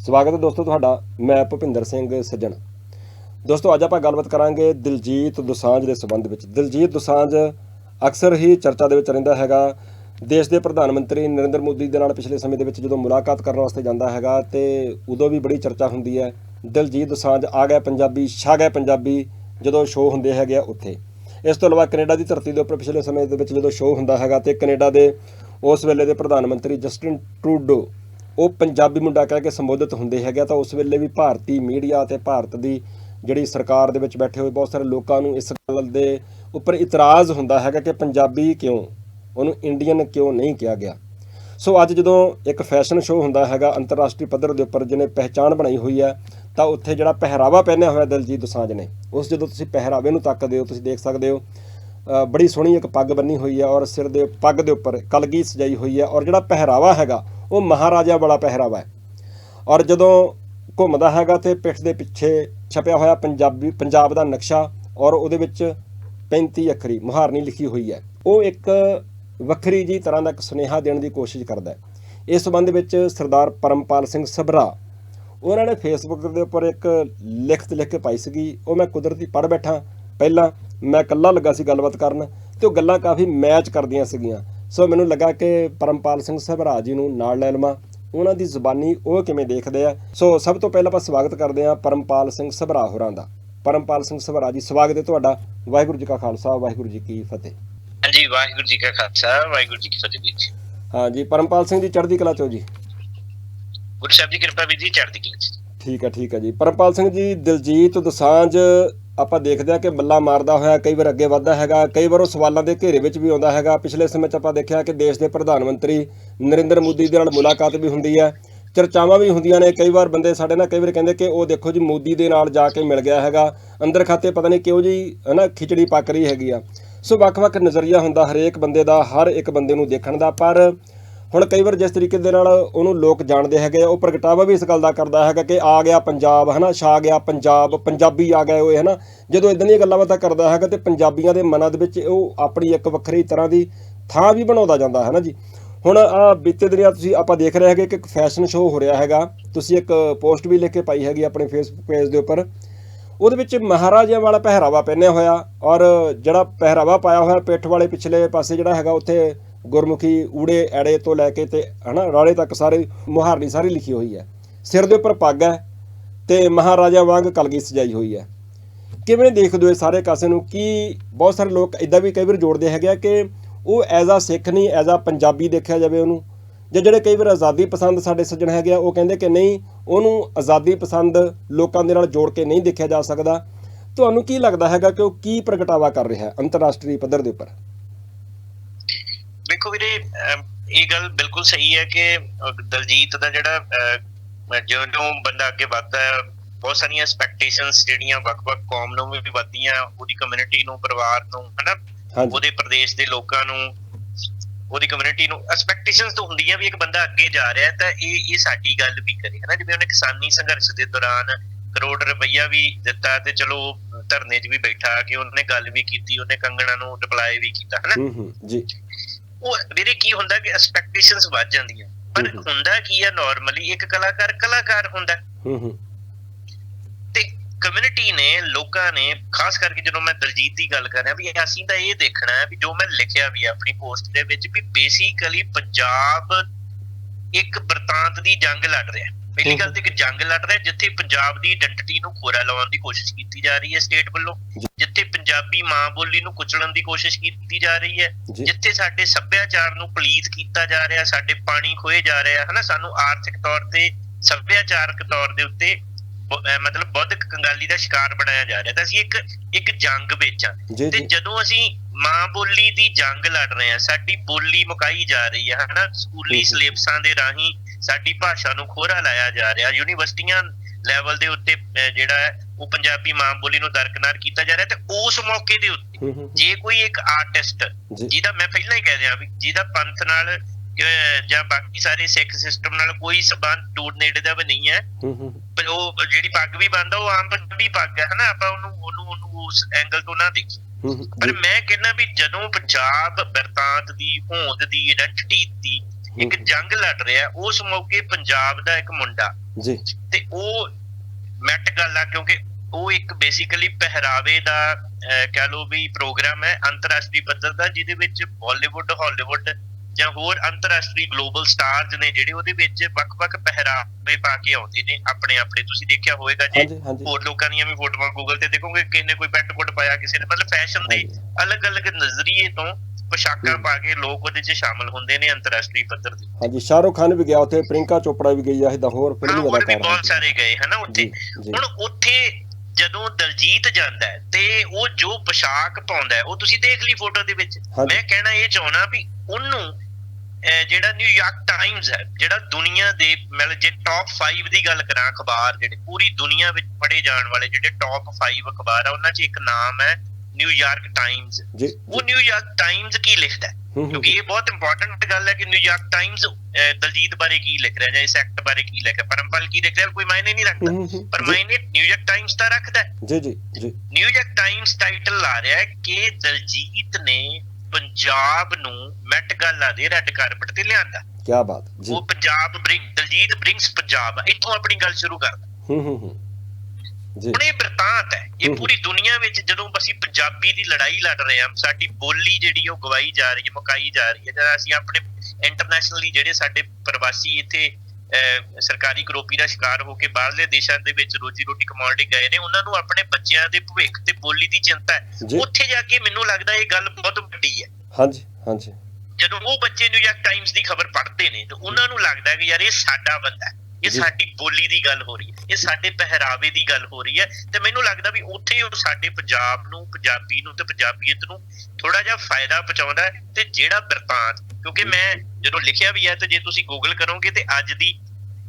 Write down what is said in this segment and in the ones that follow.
ਸਵਾਗਤ ਹੈ ਦੋਸਤੋ ਤੁਹਾਡਾ, ਮੈਂ ਭੁਪਿੰਦਰ ਸਿੰਘ ਸੱਜਣ। ਦੋਸਤੋ, ਅੱਜ ਆਪਾਂ ਗੱਲਬਾਤ ਕਰਾਂਗੇ ਦਿਲਜੀਤ ਦੋਸਾਂਝ ਦੇ ਸੰਬੰਧ ਵਿੱਚ। ਦਿਲਜੀਤ ਦੋਸਾਂਝ ਅਕਸਰ ਹੀ ਚਰਚਾ ਦੇ ਵਿੱਚ ਰਹਿੰਦਾ ਹੈਗਾ। ਦੇਸ਼ ਦੇ ਪ੍ਰਧਾਨ ਮੰਤਰੀ ਨਰਿੰਦਰ ਮੋਦੀ ਦੇ ਨਾਲ ਪਿਛਲੇ ਸਮੇਂ ਦੇ ਵਿੱਚ ਜਦੋਂ ਮੁਲਾਕਾਤ ਕਰਨ ਵਾਸਤੇ ਜਾਂਦਾ ਹੈਗਾ, ਤੇ ਉਦੋਂ ਵੀ ਬੜੀ ਚਰਚਾ ਹੁੰਦੀ ਹੈ। ਦਿਲਜੀਤ ਦੋਸਾਂਝ ਆ ਗਿਆ ਪੰਜਾਬੀ, ਛਾ ਗਿਆ ਪੰਜਾਬੀ, ਜਦੋਂ ਸ਼ੋਅ ਹੁੰਦੇ ਹੈਗੇ ਆ ਉੱਥੇ। ਇਸ ਤੋਂ ਇਲਾਵਾ ਕੈਨੇਡਾ ਦੀ ਧਰਤੀ ਦੇ ਉੱਪਰ ਪਿਛਲੇ ਸਮੇਂ ਦੇ ਵਿੱਚ ਜਦੋਂ ਸ਼ੋਅ ਹੁੰਦਾ ਹੈਗਾ, ਤੇ ਕੈਨੇਡਾ ਦੇ ਉਸ ਵੇਲੇ ਦੇ ਪ੍ਰਧਾਨ ਮੰਤਰੀ ਜਸਟਿਨ ਟਰੂਡੋ ਉਹ ਪੰਜਾਬੀ ਮੁੰਡਾ ਕਹਿ ਕੇ ਸੰਬੋਧਿਤ ਹੁੰਦੇ ਹੈਗੇ ਤਾਂ ਉਸ ਵੇਲੇ ਵੀ ਭਾਰਤੀ ਮੀਡੀਆ ਤੇ ਭਾਰਤ ਦੀ ਜਿਹੜੀ ਸਰਕਾਰ ਦੇ ਵਿੱਚ ਬੈਠੇ ਹੋਏ ਬਹੁਤ ਸਾਰੇ ਲੋਕਾਂ ਨੂੰ ਇਸ ਗੱਲ ਦੇ ਉੱਪਰ ਇਤਰਾਜ਼ ਹੁੰਦਾ ਹੈਗਾ ਕਿ ਪੰਜਾਬੀ ਕਿਉਂ, ਉਹਨੂੰ ਇੰਡੀਅਨ ਕਿਉਂ ਨਹੀਂ ਕਿਹਾ ਗਿਆ। ਸੋ ਅੱਜ ਜਦੋਂ ਇੱਕ ਫੈਸ਼ਨ ਸ਼ੋਅ ਹੁੰਦਾ ਹੈਗਾ ਅੰਤਰਰਾਸ਼ਟਰੀ ਪੱਧਰ ਦੇ ਉੱਪਰ, ਜਿਹਨੇ ਪਹਿਚਾਣ ਬਣਾਈ ਹੋਈ ਹੈ, ਤਾਂ ਉੱਥੇ ਜਿਹੜਾ ਪਹਿਰਾਵਾ ਪਹਿਨਿਆ ਹੋਇਆ ਦਲਜੀਤ ਦੋਸਾਂਝ ਨੇ, ਉਸ ਜਦੋਂ ਤੁਸੀਂ ਪਹਿਰਾਵੇ ਨੂੰ ਤੱਕਦੇ ਹੋ, ਤੁਸੀਂ ਦੇਖ ਸਕਦੇ ਹੋ ਬੜੀ ਸੋਹਣੀ ਇੱਕ ਪੱਗ ਬੰਨੀ ਹੋਈ ਹੈ ਔਰ ਸਿਰ ਦੇ ਪੱਗ ਦੇ ਉੱਪਰ ਕਲਗੀ ਸਜਾਈ ਹੋਈ ਹੈ ਔਰ ਜਿਹੜਾ ਪਹਿਰਾਵਾ ਹੈਗਾ ਉਹ ਮਹਾਰਾਜਾ ਵਾਲਾ ਪਹਿਰਾਵਾ ਹੈ। ਔਰ ਜਦੋਂ ਘੁੰਮਦਾ ਹੈਗਾ ਤੇ ਪਿੱਠ ਦੇ ਪਿੱਛੇ ਛਪਿਆ ਹੋਇਆ ਪੰਜਾਬੀ, ਪੰਜਾਬ ਦਾ ਨਕਸ਼ਾ ਔਰ ਉਹਦੇ ਵਿੱਚ 35 ਅੱਖਰੀ, ਮੁਹਾਰਨੀ ਲਿਖੀ ਹੋਈ ਹੈ। ਉਹ ਇੱਕ ਵੱਖਰੀ ਜੀ ਤਰ੍ਹਾਂ ਦਾ ਇੱਕ ਸੁਨੇਹਾ ਦੇਣ ਦੀ ਕੋਸ਼ਿਸ਼ ਕਰਦਾ ਹੈ। ਇਸ ਸੰਬੰਧ ਵਿੱਚ ਸਰਦਾਰ ਪਰਮਪਾਲ ਸਿੰਘ ਸਭਰਾ, ਉਹਨਾਂ ਨੇ ਫੇਸਬੁੱਕ ਦੇ ਉੱਪਰ ਇੱਕ ਲਿਖਤ ਲਿਖ ਕੇ ਪਾਈ ਸੀਗੀ। ਉਹ ਮੈਂ ਕੁਦਰਤੀ ਪੜ੍ਹ ਬੈਠਾ। ਪਹਿਲਾਂ ਮੈਂ ਇਕੱਲਾ ਲੱਗਾ ਸੀ ਗੱਲਬਾਤ ਕਰਨ ਤੇ ਉਹ ਗੱਲਾਂ ਕਾਫੀ ਮੈਚ ਕਰਦੀਆਂ ਸੀਗੀਆਂ। ਸੋ ਮੈਨੂੰ ਲੱਗਾ ਕਿ ਪਰਮਪਾਲ ਸਿੰਘ ਸਭਰਾ ਜੀ ਨੂੰ ਨਾਲ ਲੈ ਲਵਾਂ। ਉਹਨਾਂ ਦੀ ਜ਼ੁਬਾਨੀ ਉਹ ਕਿਵੇਂ ਦੇਖਦੇ ਆ? ਸੋ ਸਭ ਤੋਂ ਪਹਿਲਾਂ ਆਪਾਂ ਸਵਾਗਤ ਕਰਦੇ ਹਾਂ ਪਰਮਪਾਲ ਸਿੰਘ ਸਭਰਾ ਹੋਰਾਂ ਦਾ। ਪਰਮਪਾਲ ਸਿੰਘ ਸਭਰਾ ਜੀ ਸਵਾਗਤ ਹੈ ਤੁਹਾਡਾ। ਵਾਹਿਗੁਰੂ ਜੀ ਕਾ ਖਾਲਸਾ ਵਾਹਿਗੁਰੂ ਜੀ ਕੀ ਫਤਿਹ। ਹਾਂਜੀ ਵਾਹਿਗੁਰੂ ਜੀ ਕਾ ਖਾਲਸਾ ਵਾਹਿਗੁਰੂ ਜੀ ਕੀ ਫਤਿਹ ਜੀ। ਹਾਂ ਜੀ ਪਰਮਪਾਲ ਸਿੰਘ ਜੀ ਚੜ੍ਹਦੀ ਕਲਾ ਚੋ ਜੀ। ਗੁਰੂ ਸਾਹਿਬ ਦੀ ਕਿਰਪਾ ਵੀਰ ਜੀ ਚੜ੍ਹਦੀ ਕਲਾ ਚ। ਠੀਕ ਹੈ ਠੀਕ ਹੈ ਜੀ। ਪਰਮਪਾਲ ਸਿੰਘ ਜੀ ਦਿਲਜੀਤ ਦੋਸਾਂਝ ਆਪਾਂ ਦੇਖਦੇ ਆ ਕਿ ਬੱਲਾ ਮਾਰਦਾ ਹੋਇਆ, ਕਈ ਵਾਰ ਅੱਗੇ ਵੱਧਦਾ ਹੈਗਾ, ਕਈ ਵਾਰ ਉਹ ਸਵਾਲਾਂ ਦੇ ਘੇਰੇ ਵਿੱਚ ਵੀ ਆਉਂਦਾ ਹੈਗਾ। ਪਿਛਲੇ ਸਮੇਂ 'ਚ ਆਪਾਂ ਦੇਖਿਆ ਕਿ ਦੇਸ਼ ਦੇ ਪ੍ਰਧਾਨ ਮੰਤਰੀ ਨਰਿੰਦਰ ਮੋਦੀ ਦੇ ਨਾਲ ਮੁਲਾਕਾਤ ਵੀ ਹੁੰਦੀ ਹੈ। ਚਰਚਾਵਾਂ ਵੀ ਹੁੰਦੀਆਂ ਨੇ। ਕਈ ਵਾਰ ਬੰਦੇ ਸਾਡੇ ਨਾਲ ਕਈ ਵਾਰ ਕਹਿੰਦੇ ਕਿ ਉਹ ਦੇਖੋ ਜੀ, ਮੋਦੀ ਦੇ ਨਾਲ ਜਾ ਕੇ ਮਿਲ ਗਿਆ ਹੈਗਾ। ਅੰਦਰ ਖਾਤੇ ਪਤਾ ਨਹੀਂ ਕਿਉਂ ਜੀ ਹਨਾ, ਖਿਚੜੀ ਪੱਕ ਰਹੀ ਹੈਗੀ ਆ। ਸੋ ਵੱਖ-ਵੱਖ ਨਜ਼ਰੀਆ ਹੁੰਦਾ ਹਰੇਕ ਬੰਦੇ ਦਾ, ਹਰ ਇੱਕ ਬੰਦੇ ਨੂੰ ਦੇਖਣ ਦਾ। ਪਰ ਹੁਣ ਕਈ ਵਾਰ ਜਿਸ ਤਰੀਕੇ ਦੇ ਨਾਲ ਉਹਨੂੰ ਲੋਕ ਜਾਣਦੇ ਹੈਗੇ ਆ, ਉਹ ਪ੍ਰਗਟਾਵਾ ਵੀ ਇਸ ਗੱਲ ਦਾ ਕਰਦਾ ਹੈਗਾ ਕਿ ਆ ਗਿਆ ਪੰਜਾਬ ਹਨਾ ਛਾ ਗਿਆ ਪੰਜਾਬ ਪੰਜਾਬੀ ਆ ਗਏ ਹੋਏ ਹਨਾ। ਜਦੋਂ ਇਦਾਂ ਦੀਆਂ ਗੱਲਾਂ ਬਾਤਾਂ ਕਰਦਾ ਹੈਗਾ ਤੇ ਪੰਜਾਬੀਆਂ ਦੇ ਮਨਾਂ ਦੇ ਵਿੱਚ ਉਹ ਆਪਣੀ ਇੱਕ ਵੱਖਰੀ ਤਰ੍ਹਾਂ ਦੀ ਥਾਂ ਵੀ ਬਣਾਉਂਦਾ ਜਾਂਦਾ ਹੈ ਨਾ ਜੀ। ਹੁਣ ਆ ਬੀਤੇ ਦਿਨਾਂ ਤੁਸੀਂ ਆਪਾਂ ਦੇਖ ਰਹੇ ਹੈਗੇ ਕਿ ਇੱਕ ਫੈਸ਼ਨ ਸ਼ੋਅ ਹੋ ਰਿਹਾ ਹੈਗਾ। ਤੁਸੀਂ ਇੱਕ ਪੋਸਟ ਵੀ ਲਿਖ ਕੇ ਪਾਈ ਹੈਗੀ ਆਪਣੇ ਫੇਸਬੁੱਕ ਪੇਜ ਦੇ ਉੱਪਰ। ਉਹਦੇ ਵਿੱਚ ਮਹਾਰਾਜਿਆਂ ਵਾਲਾ ਪਹਿਰਾਵਾ ਪਹਿਨਿਆ ਹੋਇਆ ਔਰ ਜਿਹੜਾ ਪਹਿਰਾਵਾ ਪਾਇਆ ਹੋਇਆ ਪਿੱਠ ਵਾਲੇ ਪਿਛਲੇ ਪਾਸੇ ਜਿਹੜਾ ਹੈਗਾ ਉੱਥੇ ਗੁਰਮੁਖੀ ਊੜੇ, ਐੜੇ ਤੋਂ ਲੈ ਕੇ ਤੇ ਹਨਾ, ਰਾੜੇ ਤੱਕ ਸਾਰੇ ਮੁਹਾਰਨੀ ਸਾਰੀ ਲਿਖੀ ਹੋਈ ਹੈ। ਸਿਰ ਦੇ ਉੱਪਰ ਪੱਗ ਹੈ ਤੇ ਮਹਾਰਾਜਾ ਵਾਂਗ ਕਲਗੀ ਸਜਾਈ ਹੋਈ ਹੈ। ਕਿਵੇਂ ਦੇਖਦੇ ਹੋ ਇਹ ਸਾਰੇ ਕਾਸੇ ਨੂੰ? ਕੀ ਬਹੁਤ ਸਾਰੇ ਲੋਕ ਇਦਾਂ ਵੀ ਕਈ ਵਾਰ ਜੋੜਦੇ ਹੈਗੇ ਆ ਕਿ ਉਹ ਐਜ਼ ਆ ਸਿੱਖ ਨਹੀਂ, ਐਜ਼ ਆ ਪੰਜਾਬੀ ਦੇਖਿਆ ਜਾਵੇ ਉਹਨੂੰ। ਜਾਂ ਜਿਹੜੇ ਕਈ ਵਾਰ ਆਜ਼ਾਦੀ ਪਸੰਦ ਸਾਡੇ ਸੱਜਣ ਹੈਗੇ ਆ, ਉਹ ਕਹਿੰਦੇ ਕਿ ਨਹੀਂ, ਉਹਨੂੰ ਆਜ਼ਾਦੀ ਪਸੰਦ ਲੋਕਾਂ ਦੇ ਨਾਲ ਜੋੜ ਕੇ ਨਹੀਂ ਦੇਖਿਆ ਜਾ ਸਕਦਾ। ਤੁਹਾਨੂੰ ਕੀ ਲੱਗਦਾ ਹੈਗਾ ਕਿ ਉਹ ਕੀ ਪ੍ਰਗਟਾਵਾ ਕਰ ਰਿਹਾ ਹੈ ਅੰਤਰਰਾਸ਼ਟਰੀ ਪੱਧਰ ਦੇ ਉੱਪਰ? ਵੇਖੋ ਵੀਰੇ ਇਹ ਗੱਲ ਬਿਲਕੁਲ ਸਹੀ ਹੈ ਕਿ ਦਲਜੀਤ ਦਾ ਜਿਹੜਾ ਜਿਉਂ ਜਿਉਂ ਬੰਦਾ ਅੱਗੇ ਵੱਧਦਾ ਹੈ ਬਹੁਤ ਸਾਰੀਆਂ ਐਕਸਪੈਕਟੇਸ਼ਨਸ ਜਿਹੜੀਆਂ ਵੱਖ-ਵੱਖ ਕੌਮ ਨੂੰ ਵੀ ਵੱਧਦੀਆਂ ਉਹਦੀ ਕਮਿਊਨਿਟੀ ਨੂੰ ਪਰਿਵਾਰ ਨੂੰ ਹਨਾ? ਉਹਦੇ ਪ੍ਰਦੇਸ਼ ਦੇ ਲੋਕਾਂ ਨੂੰ ਉਹਦੀ ਕਮਿਊਨਿਟੀ ਨੂੰ ਐਕਸਪੈਕਟੇਸ਼ਨਸ ਤਾਂ ਹੁੰਦੀਆਂ ਵੀ ਇੱਕ ਬੰਦਾ ਅੱਗੇ ਜਾ ਰਿਹਾ ਤਾਂ ਇਹ ਇਹ ਸਾਡੀ ਗੱਲ ਵੀ ਕਰੇ ਹਨਾ? ਜਿਵੇਂ ਉਹਨੇ ਕਿਸਾਨੀ ਸੰਘਰਸ਼ ਦੇ ਦੌਰਾਨ ਕਰੋੜ ਰੁਪਈਆ ਵੀ ਦਿੱਤਾ ਤੇ ਚਲੋ ਧਰਨੇ 'ਚ ਵੀ ਬੈਠਾ ਕਿ ਉਹਨੇ ਗੱਲ ਵੀ ਕੀਤੀ ਉਹਨੇ ਕੰਗਣਾ ਨੂੰ ਰਿਪਲਾਈ ਵੀ ਕੀਤਾ ਹਨਾ? ਜੀ। ਉਹ ਵੀਰੇ ਕੀ ਹੁੰਦਾ ਕਿ ਐਕਸਪੈਕਟੇਸ਼ਨਸ ਵੱਧ ਜਾਂਦੀਆਂ ਪਰ। ਹੁੰਦਾ ਕੀ ਆ ਨਾਰਮਲੀ ਇੱਕ ਕਲਾਕਾਰ ਕਲਾਕਾਰ ਹੁੰਦਾ ਹੂੰ ਹੂੰ ਤੇ ਕਮਿਊਨਿਟੀ ਨੇ ਲੋਕਾਂ ਨੇ ਖਾਸ ਕਰਕੇ ਜਦੋਂ ਮੈਂ ਦਲਜੀਤ ਦੀ ਗੱਲ ਕਰ ਰਿਹਾ ਵੀ ਅਸੀਂ ਤਾਂ ਇਹ ਦੇਖਣਾ ਹੈ ਵੀ ਜੋ ਮੈਂ ਲਿਖਿਆ ਵੀ ਆਪਣੀ ਪੋਸਟ ਦੇ ਵਿੱਚ ਵੀ ਬੇਸਿਕਲੀ ਪੰਜਾਬ ਇੱਕ ਬਰਤਾਂਤ ਦੀ ਜੰਗ ਲੜ ਰਿਹਾ ਹੈ। ਪਹਿਲੀ ਗੱਲ ਤੇ ਇੱਕ ਜੰਗ ਲੜ ਰਿਹਾ ਜਿੱਥੇ ਪੰਜਾਬ ਦੀ ਆਇਡੈਂਟੀਟੀ ਨੂੰ ਖੋਰਾ ਲਾਉਣ ਦੀ ਕੋਸ਼ਿਸ਼ ਕੀਤੀ ਜਾ ਰਹੀ ਹੈ ਸਟੇਟ ਵੱਲੋਂ। ਜਿੱਥੇ ਪੰਜਾਬੀ ਮਾਂ ਬੋਲੀ ਨੂੰ ਕੁਚਲਣ ਦੀ ਕੋਸ਼ਿਸ਼ ਕੀਤੀ ਜਾ ਰਹੀ ਹੈ। ਜਿੱਥੇ ਸਾਡੇ ਸੱਭਿਆਚਾਰ ਨੂੰ ਪਲੀਤ ਕੀਤਾ ਜਾ ਰਿਹਾ ਸਾਡੇ ਪਾਣੀ ਖੋਏ ਜਾ ਰਿਹਾ ਹਨਾ? ਸਾਨੂੰ ਆਰਥਿਕ ਤੌਰ ਤੇ ਸੱਭਿਆਚਾਰਕ ਤੌਰ ਦੇ ਉੱਤੇ ਮਤਲਬ ਬੌਧਿਕ ਕੰਗਾਲੀ ਦਾ ਸ਼ਿਕਾਰ ਬਣਾਇਆ ਜਾ ਰਿਹਾ ਤਾਂ ਅਸੀਂ ਇੱਕ ਇੱਕ ਜੰਗ ਵਿੱਚ। ਆ ਤੇ ਜਦੋਂ ਅਸੀਂ ਮਾਂ ਬੋਲੀ ਦੀ ਜੰਗ ਲੜ ਰਹੇ ਹਾਂ ਸਾਡੀ ਬੋਲੀ ਮੁਕਾਈ ਜਾ ਰਹੀ ਹੈ ਹਨਾ? ਸਕੂਲੀ। ਸਿਲੇਬਸਾਂ ਦੇ ਰਾਹੀਂ ਸਾਡੀ ਭਾਸ਼ਾ ਨੂੰ ਖੋਰਾ ਲਾਇਆ ਜਾ ਰਿਹਾ। ਯੂਨੀਵਰਸਿਟੀਆਂ ਲੈਵਲ ਦੇ ਉੱਤੇ ਜਿਹੜਾ ਹੈ ਉਹ ਪੰਜਾਬੀ ਮਾਂ ਬੋਲੀ ਨੂੰ ਦਰਕਨਾਰ ਕੀਤਾ ਜਾ ਰਿਹਾ ਤੇ ਉਸ ਮੌਕੇ ਦੇ ਉੱਤੇ ਜੇ ਕੋਈ ਇੱਕ ਆਰਟਿਸਟ ਜਿਹਦਾ ਮੈਂ ਪਹਿਲਾਂ ਹੀ ਕਹਿ ਰਿਹਾ ਵੀ ਜਿਹਦਾ ਪੰਥ ਨਾਲ ਜਾਂ ਬਾਕੀ ਸਾਰੇ ਸਿੱਖ ਸਿਸਟਮ ਨਾਲ ਕੋਈ ਸਬੰਧ ਦੂਰ ਨੇੜੇ ਦਾ ਵੀ ਨਹੀਂ ਹੈ। ਪਰ ਉਹ ਜਿਹੜੀ ਪੱਗ ਵੀ ਬੰਨਦਾ ਉਹ ਆਮ ਪੰਜਾਬੀ ਪੱਗ ਹੈ ਹਨਾ? ਆਪਾਂ ਉਹਨੂੰ ਉਹਨੂੰ ਉਹਨੂੰ ਉਸ ਐਂਗਲ ਤੋਂ ਨਾ ਦੇਖੀ ਪਰ ਮੈਂ ਕਹਿੰਦਾ ਵੀ ਜਦੋਂ ਪੰਜਾਬ ਬਰਤਾਂਤ ਦੀ ਹੋਂਦ ਦੀ ਆਇਡੈਂਟੀਟੀ ਦੀ ਇੱਕ। ਜੰਗ ਲੜ ਰਿਹਾ ਉਸ ਮੌਕੇ ਪੰਜਾਬ ਦਾ ਇੱਕ ਮੁੰਡਾ ਜੀ ਤੇ ਉਹ ਮੈਟ ਗੱਲ ਆ ਕਿਉਂਕਿ ਉਹ ਇੱਕ ਬੇਸਿਕਲੀ ਪਹਿਰਾਵੇ ਦਾ ਕਹਿ ਲਓ ਵੀ ਪ੍ਰੋਗਰਾਮ ਹੈ ਅੰਤਰਰਾਸ਼ਟਰੀ ਪੱਧਰ ਦਾ ਜਿਹਦੇ ਵਿੱਚ ਬਾਲੀਵੁੱਡ ਹਾਲੀਵੁੱਡ ਜਾਂ ਹੋਰ ਅੰਤਰਰਾਸ਼ਟਰੀ ਗਲੋਬਲ ਸਟਾਰਸ ਨੇ ਜਿਹੜੇ ਉਹਦੇ ਵਿੱਚ ਵੱਖ-ਵੱਖ ਪਹਿਰਾਵੇ ਪਾ ਕੇ ਆਉਂਦੇ ਨੇ ਆਪਣੇ ਆਪਣੇ ਤੁਸੀਂ ਦੇਖਿਆ ਹੋਵੇਗਾ ਜੇ ਹੋਰ ਲੋਕਾਂ ਦੀਆਂ ਵੀ ਫੋਟੋਆਂ ਗੂਗਲ ਤੇ ਦੇਖੋਗੇ ਕਿਸੇ ਨੇ ਕੋਈ ਪੈਂਟ ਕੋਟ ਪਾਇਆ ਕਿਸੇ ਨੇ ਮਤਲਬ ਫੈਸ਼ਨ ਦੇ। ਅਲੱਗ-ਅਲੱਗ ਨਜ਼ਰੀਏ ਤੋਂ ਪੋਸ਼ਾਕਾਂ। ਪਾ ਕੇ ਲੋਕ ਉਹਦੇ 'ਚ ਸ਼ਾਮਲ ਹੁੰਦੇ ਨੇ ਅੰਤਰਰਾਸ਼ਟਰੀ ਪੱਧਰ ਤੇ ਹਾਂਜੀ ਸ਼ਾਹਰੁਖ ਖਾਨ ਵੀ ਗਿਆ ਉੱਥੇ ਪ੍ਰਿੰਕਾ ਚੋਪੜਾ ਵੀ ਗਈ ਆ ਇਹਦਾ ਹੋਰ ਫਿਲਮੀ ਹੋਰ ਵੀ ਅਦਾਕਾਰ ਬਹੁਤ ਸਾਰੇ ਗਏ ਹਨਾ ਉੱਥੇ। ਹੁਣ ਉੱਥੇ ਜਦੋਂ ਦਲਜੀਤ ਜਾਂਦਾ ਤੇ ਉਹ ਜੋ ਪੋਸ਼ਾਕ ਪਾਉਂਦਾ ਉਹ ਤੁਸੀਂ ਦੇਖ ਲਈ ਫੋਟੋ ਦੇ ਵਿੱਚ। ਮੈਂ ਕਹਿਣਾ ਇਹ ਚਾਹਣਾ ਵੀ ਉਹਨੂੰ ਜਿਹੜਾ ਨਿਊਯਾਰਕ ਟਾਈਮਜ਼ ਹੈ ਜਿਹੜਾ ਦੁਨੀਆ ਦੇ ਮਤਲਬ ਜੇ ਟੌਪ 5 ਦੀ ਗੱਲ ਕਰਾਂ ਅਖਬਾਰ ਜਿਹੜੇ ਪੂਰੀ ਦੁਨੀਆ ਵਿੱਚ ਪੜ੍ਹੇ ਜਾਣ ਵਾਲੇ ਜਿਹੜੇ ਟੌਪ 5 ਅਖਬਾਰ ਆ ਉਹਨਾਂ 'ਚ ਇੱਕ ਨਾਮ ਹੈ ਨਿਊਯਾਰਕ ਟਾਈਮਜ਼ ਜੀ ਉਹ ਨਿਊਯਾਰਕ ਟਾਈਮਜ਼ ਕੀ ਲਿਖਦਾ ਹੈ? ਕਿਉਂਕਿ ਇਹ ਬਹੁਤ ਇੰਪੋਰਟੈਂਟ ਗੱਲ ਹੈ ਕਿ ਨਿਊਯਾਰਕ ਟਾਈਮਜ਼ ਦਲਜੀਤ ਬਾਰੇ ਕੀ ਲਿਖ ਰਿਹਾ ਜਾਂ ਇਸ ਐਕਟ ਬਾਰੇ ਕੀ ਲਿਖ ਰਿਹਾ ਪਰਮਪਾਲ ਕੀ ਲਿਖ ਰਿਹਾ ਕੋਈ ਮਾਇਨੇ ਨਹੀਂ ਰੱਖਦਾ। ਪਰ ਮਾਇਨੇ ਨਿਊਯਾਰਕ ਟਾਈਮਜ਼ ਤਾਂ ਰੱਖਦਾ ਹੈ। ਜੀ ਜੀ ਜੀ। ਨਿਊਯਾਰਕ ਟਾਈਮਜ਼ ਟਾਈਟਲ ਲਾ ਰਿਹਾ ਹੈ ਕਿ ਦਲਜੀਤ ਨੇ ਪੰਜਾਬ ਨੂੰ ਮੈਟ ਗਾਲਾ ਦੇ ਰੈੱਡ ਕਾਰਪਟ ਤੇ ਲਿਆਂਦਾ ਕੀ ਬਾਤ ਜੀ। ਉਹ ਪੰਜਾਬ ਬ੍ਰਿੰਗ ਦਲਜੀਤ ਬ੍ਰਿੰਗਸ ਪੰਜਾਬ ਇੱਥੋਂ ਆਪਣੀ ਗੱਲ ਸ਼ੁਰੂ ਕਰਦਾ ਹੂੰ ਹੂੰ ਹੂੰ। ਇਹ ਬਰਤਾਂਤ ਹੈ। ਇਹ। ਪੂਰੀ ਦੁਨੀਆ ਵਿੱਚ ਜਦੋਂ ਅਸੀਂ ਪੰਜਾਬੀ ਦੀ ਲੜਾਈ ਲੜ ਰਹੇ ਹਾਂ ਸਾਡੀ ਬੋਲੀ ਜਿਹੜੀ ਉਹ ਗਵਾਈ ਜਾ ਰਹੀ ਹੈ ਮੁਕਾਈ ਜਾ ਰਹੀ ਹੈ। ਜਦੋਂ ਅਸੀਂ ਆਪਣੇ ਇੰਟਰਨੈਸ਼ਨਲੀ ਜਿਹੜੇ ਸਾਡੇ ਪ੍ਰਵਾਸੀ ਇੱਥੇ ਸਰਕਾਰੀ ਕਰੋਪੀ ਦਾ ਸ਼ਿਕਾਰ ਹੋ ਕੇ ਬਾਹਰਲੇ ਦੇਸ਼ਾਂ ਦੇ ਵਿੱਚ ਰੋਜੀ ਰੋਟੀ ਕਮਾਉਣ ਲਈ ਗਏ ਨੇ ਉਹਨਾਂ ਨੂੰ ਆਪਣੇ ਬੱਚਿਆਂ ਦੇ ਭਵਿੱਖ ਤੇ ਬੋਲੀ ਦੀ ਚਿੰਤਾ ਹੈ। ਉੱਥੇ ਜਾ ਕੇ ਮੈਨੂੰ ਲੱਗਦਾ ਇਹ ਗੱਲ ਬਹੁਤ ਵੱਡੀ ਹੈ। ਹਾਂਜੀ ਹਾਂਜੀ। ਜਦੋਂ ਉਹ ਬੱਚੇ ਨਿਊਯਾਰਕ ਟਾਈਮਜ਼ ਦੀ ਖਬਰ ਪੜ੍ਹਦੇ ਨੇ ਤੇ ਉਹਨਾਂ ਨੂੰ ਲੱਗਦਾ ਕਿ ਯਾਰ ਇਹ ਸਾਡਾ ਬੰਦਾ ਹੈ। ਇਹ। ਸਾਡੀ ਬੋਲੀ ਦੀ ਗੱਲ ਹੋ ਰਹੀ ਹੈ ਇਹ ਸਾਡੇ ਪਹਿਰਾਵੇ ਦੀ ਗੱਲ ਹੋ ਰਹੀ ਹੈ ਤੇ ਮੈਨੂੰ ਲੱਗਦਾ ਵੀ ਉੱਥੇ ਉਹ ਸਾਡੇ ਪੰਜਾਬ ਨੂੰ ਪੰਜਾਬੀ ਨੂੰ ਤੇ ਪੰਜਾਬੀਅਤ ਨੂੰ ਥੋੜਾ ਜਿਹਾ ਫਾਇਦਾ ਪਹੁੰਚਾਉਂਦਾ ਹੈ ਤੇ ਜਿਹੜਾ ਬਿਰਤਾਂਤ ਕਿਉਂਕਿ ਮੈਂ ਜਦੋਂ ਲਿਖਿਆ ਵੀ ਹੈ ਤੇ ਜੇ ਤੁਸੀਂ ਗੂਗਲ ਕਰੋਗੇ ਤੇ ਅੱਜ ਦੀ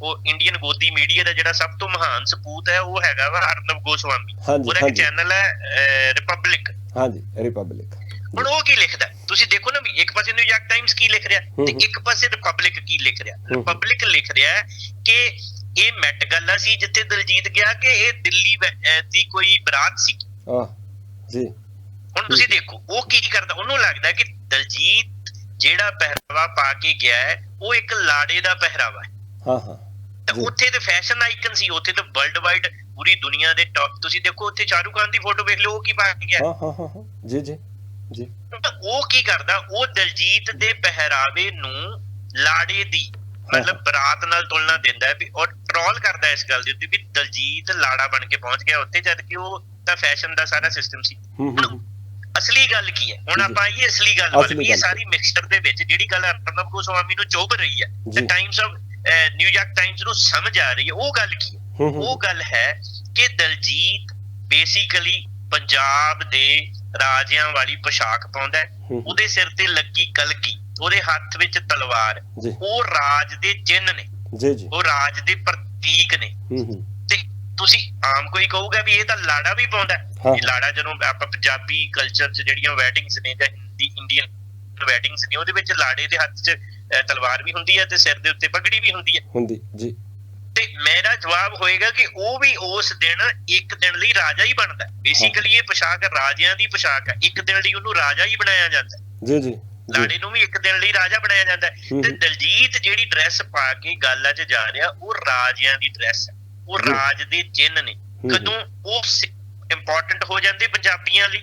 ਉਹ ਇੰਡੀਅਨ ਗੋਦੀ ਮੀਡੀਆ ਦਾ ਜਿਹੜਾ ਸਭ ਤੋਂ ਮਹਾਨ ਸਪੂਤ ਹੈ ਉਹ ਹੈਗਾ ਵਾ ਅਰਨਬ ਗੋਸਵਾਮੀ। ਉਹਦਾ ਇੱਕ ਚੈਨਲ ਹੈ ਰਿਪਬਲਿਕ ਹਾਂਜੀ ਰਿਪਬਲਿਕ ਹੁਣ ਉਹ ਕੀ ਲਿਖਦਾ? ਹੈ? ਤੁਸੀਂ ਦੇਖੋ ਨਾ ਵੀ ਇੱਕ ਪਾਸੇ ਨਿਊਯਾਰਕ ਟਾਈਮਜ਼ ਕੀ ਲਿਖ ਰਿਹਾ ਹੂੰ ਤੇ ਹੂੰ। ਇੱਕ ਪਾਸੇ ਰਿਪਬਲਿਕ ਕੀ ਲਿਖ ਰਿਹਾ? ਹੂੰ। ਰਿਪਬਲਿਕ ਲਿਖ ਰਿਹਾ ਹੈ ਕਿ ਇਹ ਮੈਟ ਗੱਲਾ ਸੀ ਜਿੱਥੇ ਦਲਜੀਤ ਗਿਆ ਕਿ ਇਹ ਦਿੱਲੀ ਦੀ ਕੋਈ ਬਰਾਤ ਸੀ। ਆਹ ਜੀ। ਹੁਣ ਤੁਸੀਂ ਦੇਖੋ ਉਹ ਕੀ ਕਰਦਾ? ਉਹਨੂੰ ਲੱਗਦਾ ਕਿ ਦਲਜੀਤ ਜਿਹੜਾ ਪਹਿਰਾਵਾ ਪਾ ਕੇ ਗਿਆ ਹੈ ਉਹ ਇੱਕ ਲਾੜੇ ਦਾ ਪਹਿਰਾਵਾ ਹੈ। ਹਾਂ ਹਾਂ। ਤਾਂ। ਉੱਥੇ ਤੇ ਫੈਸ਼ਨ ਆਈਕਨ ਸੀ ਉੱਥੇ ਤਾਂ ਵਰਲਡ ਵਾਈਡ ਪੂਰੀ ਦੁਨੀਆ ਦੇ ਟੌਪ ਤੁਸੀਂ ਦੇਖੋ ਉੱਥੇ ਸ਼ਾਹਰੁਖ ਖਾਨ ਦੀ ਫੋਟੋ ਵੇਖ ਲਓ ਉਹ ਕੀ ਪਾ ਕੇ ਗਿਆ? ਹਾਂ ਹਾਂ ਹਾਂ ਹਾਂ। ਜੀ ਜੀ। ਜੀ। ਉਹ ਕੀ ਕਰਦਾ? ਉਹ ਦਲਜੀਤ ਦੇ ਪਹਿਰਾਵੇ ਨੂੰ ਲਾੜੇ ਦੀ ਮਤਲਬ ਬਰਾਤ ਨਾਲ ਤੁਲਨਾ ਦਿੰਦਾ ਵੀ ਔਰ ਟ੍ਰੋਲ ਕਰਦਾ ਇਸ ਗੱਲ ਦੇ ਉੱਤੇ ਵੀ ਦਲਜੀਤ ਲਾੜਾ ਬਣ ਕੇ ਪਹੁੰਚ ਗਿਆ ਉੱਥੇ ਜਦ ਕਿ ਉਹ ਤਾਂ ਫੈਸ਼ਨ ਦਾ ਸਾਰਾ ਸਿਸਟਮ ਸੀ। ਅਸਲੀ ਗੱਲ ਕੀ ਹੈ? ਹੁਣ। ਆਪਾਂ ਇਹ ਅਸਲੀ ਗੱਲ ਵੱਲ। ਇਹ। ਸਾਰੀ ਮਿਕਸਚਰ ਦੇ ਵਿੱਚ ਜਿਹੜੀ ਗੱਲ ਅਰਨਬ ਗੋਸਵਾਮੀ ਨੂੰ ਚੁੱਭ ਰਹੀ ਹੈ। ਤੇ ਟਾਈਮਸ ਆਫ ਨਿਊਯਾਰਕ ਟਾਈਮਸ ਨੂੰ ਸਮਝ ਆ ਰਹੀ ਹੈ ਉਹ ਗੱਲ ਕੀ ਹੂੰ? ਉਹ ਗੱਲ ਹੈ ਕਿ ਦਲਜੀਤ ਬੇਸਿਕਲੀ ਪੰਜਾਬ ਦੇ ਰਾਜਿਆਂ ਵਾਲੀ ਪੋਸ਼ਾਕ ਪਾਉਂਦਾ ਉਹਦੇ ਸਿਰ ਤੇ ਲੱਗੀ ਕਲਗੀ ਉਹਦੇ ਹੱਥ ਵਿੱਚ ਤਲਵਾਰ। ਉਹ ਰਾਜ ਦੇ ਚਿੰਨ੍ਹ ਨੇ। ਜੀ ਜੀ। ਉਹ ਰਾਜ ਦੇ ਪ੍ਰਤੀਕ ਨੇ। ਹੂੰ ਹੂੰ। ਤੇ ਤੁਸੀਂ ਆਮ ਕੋਈ ਕਹੂਗਾ ਵੀ ਇਹ ਤਾਂ ਲਾੜਾ ਵੀ ਪਾਉਂਦਾ। ਇਹ ਲਾੜਾ ਜਦੋਂ ਆਪਾਂ ਪੰਜਾਬੀ ਕਲਚਰ 'ਚ ਜਿਹੜੀਆਂ ਵੈਡਿੰਗਸ ਨੇ ਜਾਂ ਹਿੰਦੀ ਇੰਡੀਅਨ ਵੈਡਿੰਗਸ ਨੇ ਉਹਦੇ ਵਿੱਚ ਲਾੜੇ ਦੇ ਹੱਥ 'ਚ ਤਲਵਾਰ ਵੀ ਹੁੰਦੀ ਹੈ ਤੇ ਸਿਰ ਦੇ ਉੱਤੇ ਪਗੜੀ ਵੀ ਹੁੰਦੀ ਹੈ। ਹੁੰਦੀ ਜੀ। ਤੇ ਮੇਰਾ ਜਵਾਬ ਹੋਏਗਾ ਕਿ ਉਹ ਵੀ ਉਸ ਦਿਨ ਇੱਕ ਦਿਨ ਲਈ ਰਾਜਾ ਹੀ ਬਣਦਾ ਬੇਸਿਕਲੀ ਇਹ ਪੋਸ਼ਾਕ ਰਾਜਿਆਂ ਦੀ ਪੋਸ਼ਾਕ ਹੈ। ਇੱਕ ਦਿਨ ਲਈ ਉਹਨੂੰ ਰਾਜਾ ਹੀ ਬਣਾਇਆ ਜਾਂਦਾ। ਜੀ ਜੀ। ਲਾੜੇ ਨੂੰ ਵੀ ਇੱਕ ਦਿਨ ਲਈ ਰਾਜਾ ਬਣਾਇਆ ਜਾਂਦਾ ਤੇ। ਦਲਜੀਤ ਜਿਹੜੀ ਡਰੈਸ ਪਾ ਕੇ ਗਾਲਾਂ 'ਚ ਜਾ ਰਿਹਾ ਉਹ ਰਾਜਿਆਂ ਦੀ ਡਰੈਸ ਹੈ। ਉਹ। ਰਾਜ ਦੇ ਚਿੰਨ੍ਹ ਨੇ। ਕਦੋਂ ਉਹ ਇੰਪੋਰਟੈਂਟ ਹੋ ਜਾਂਦੇ ਪੰਜਾਬੀਆਂ ਲਈ?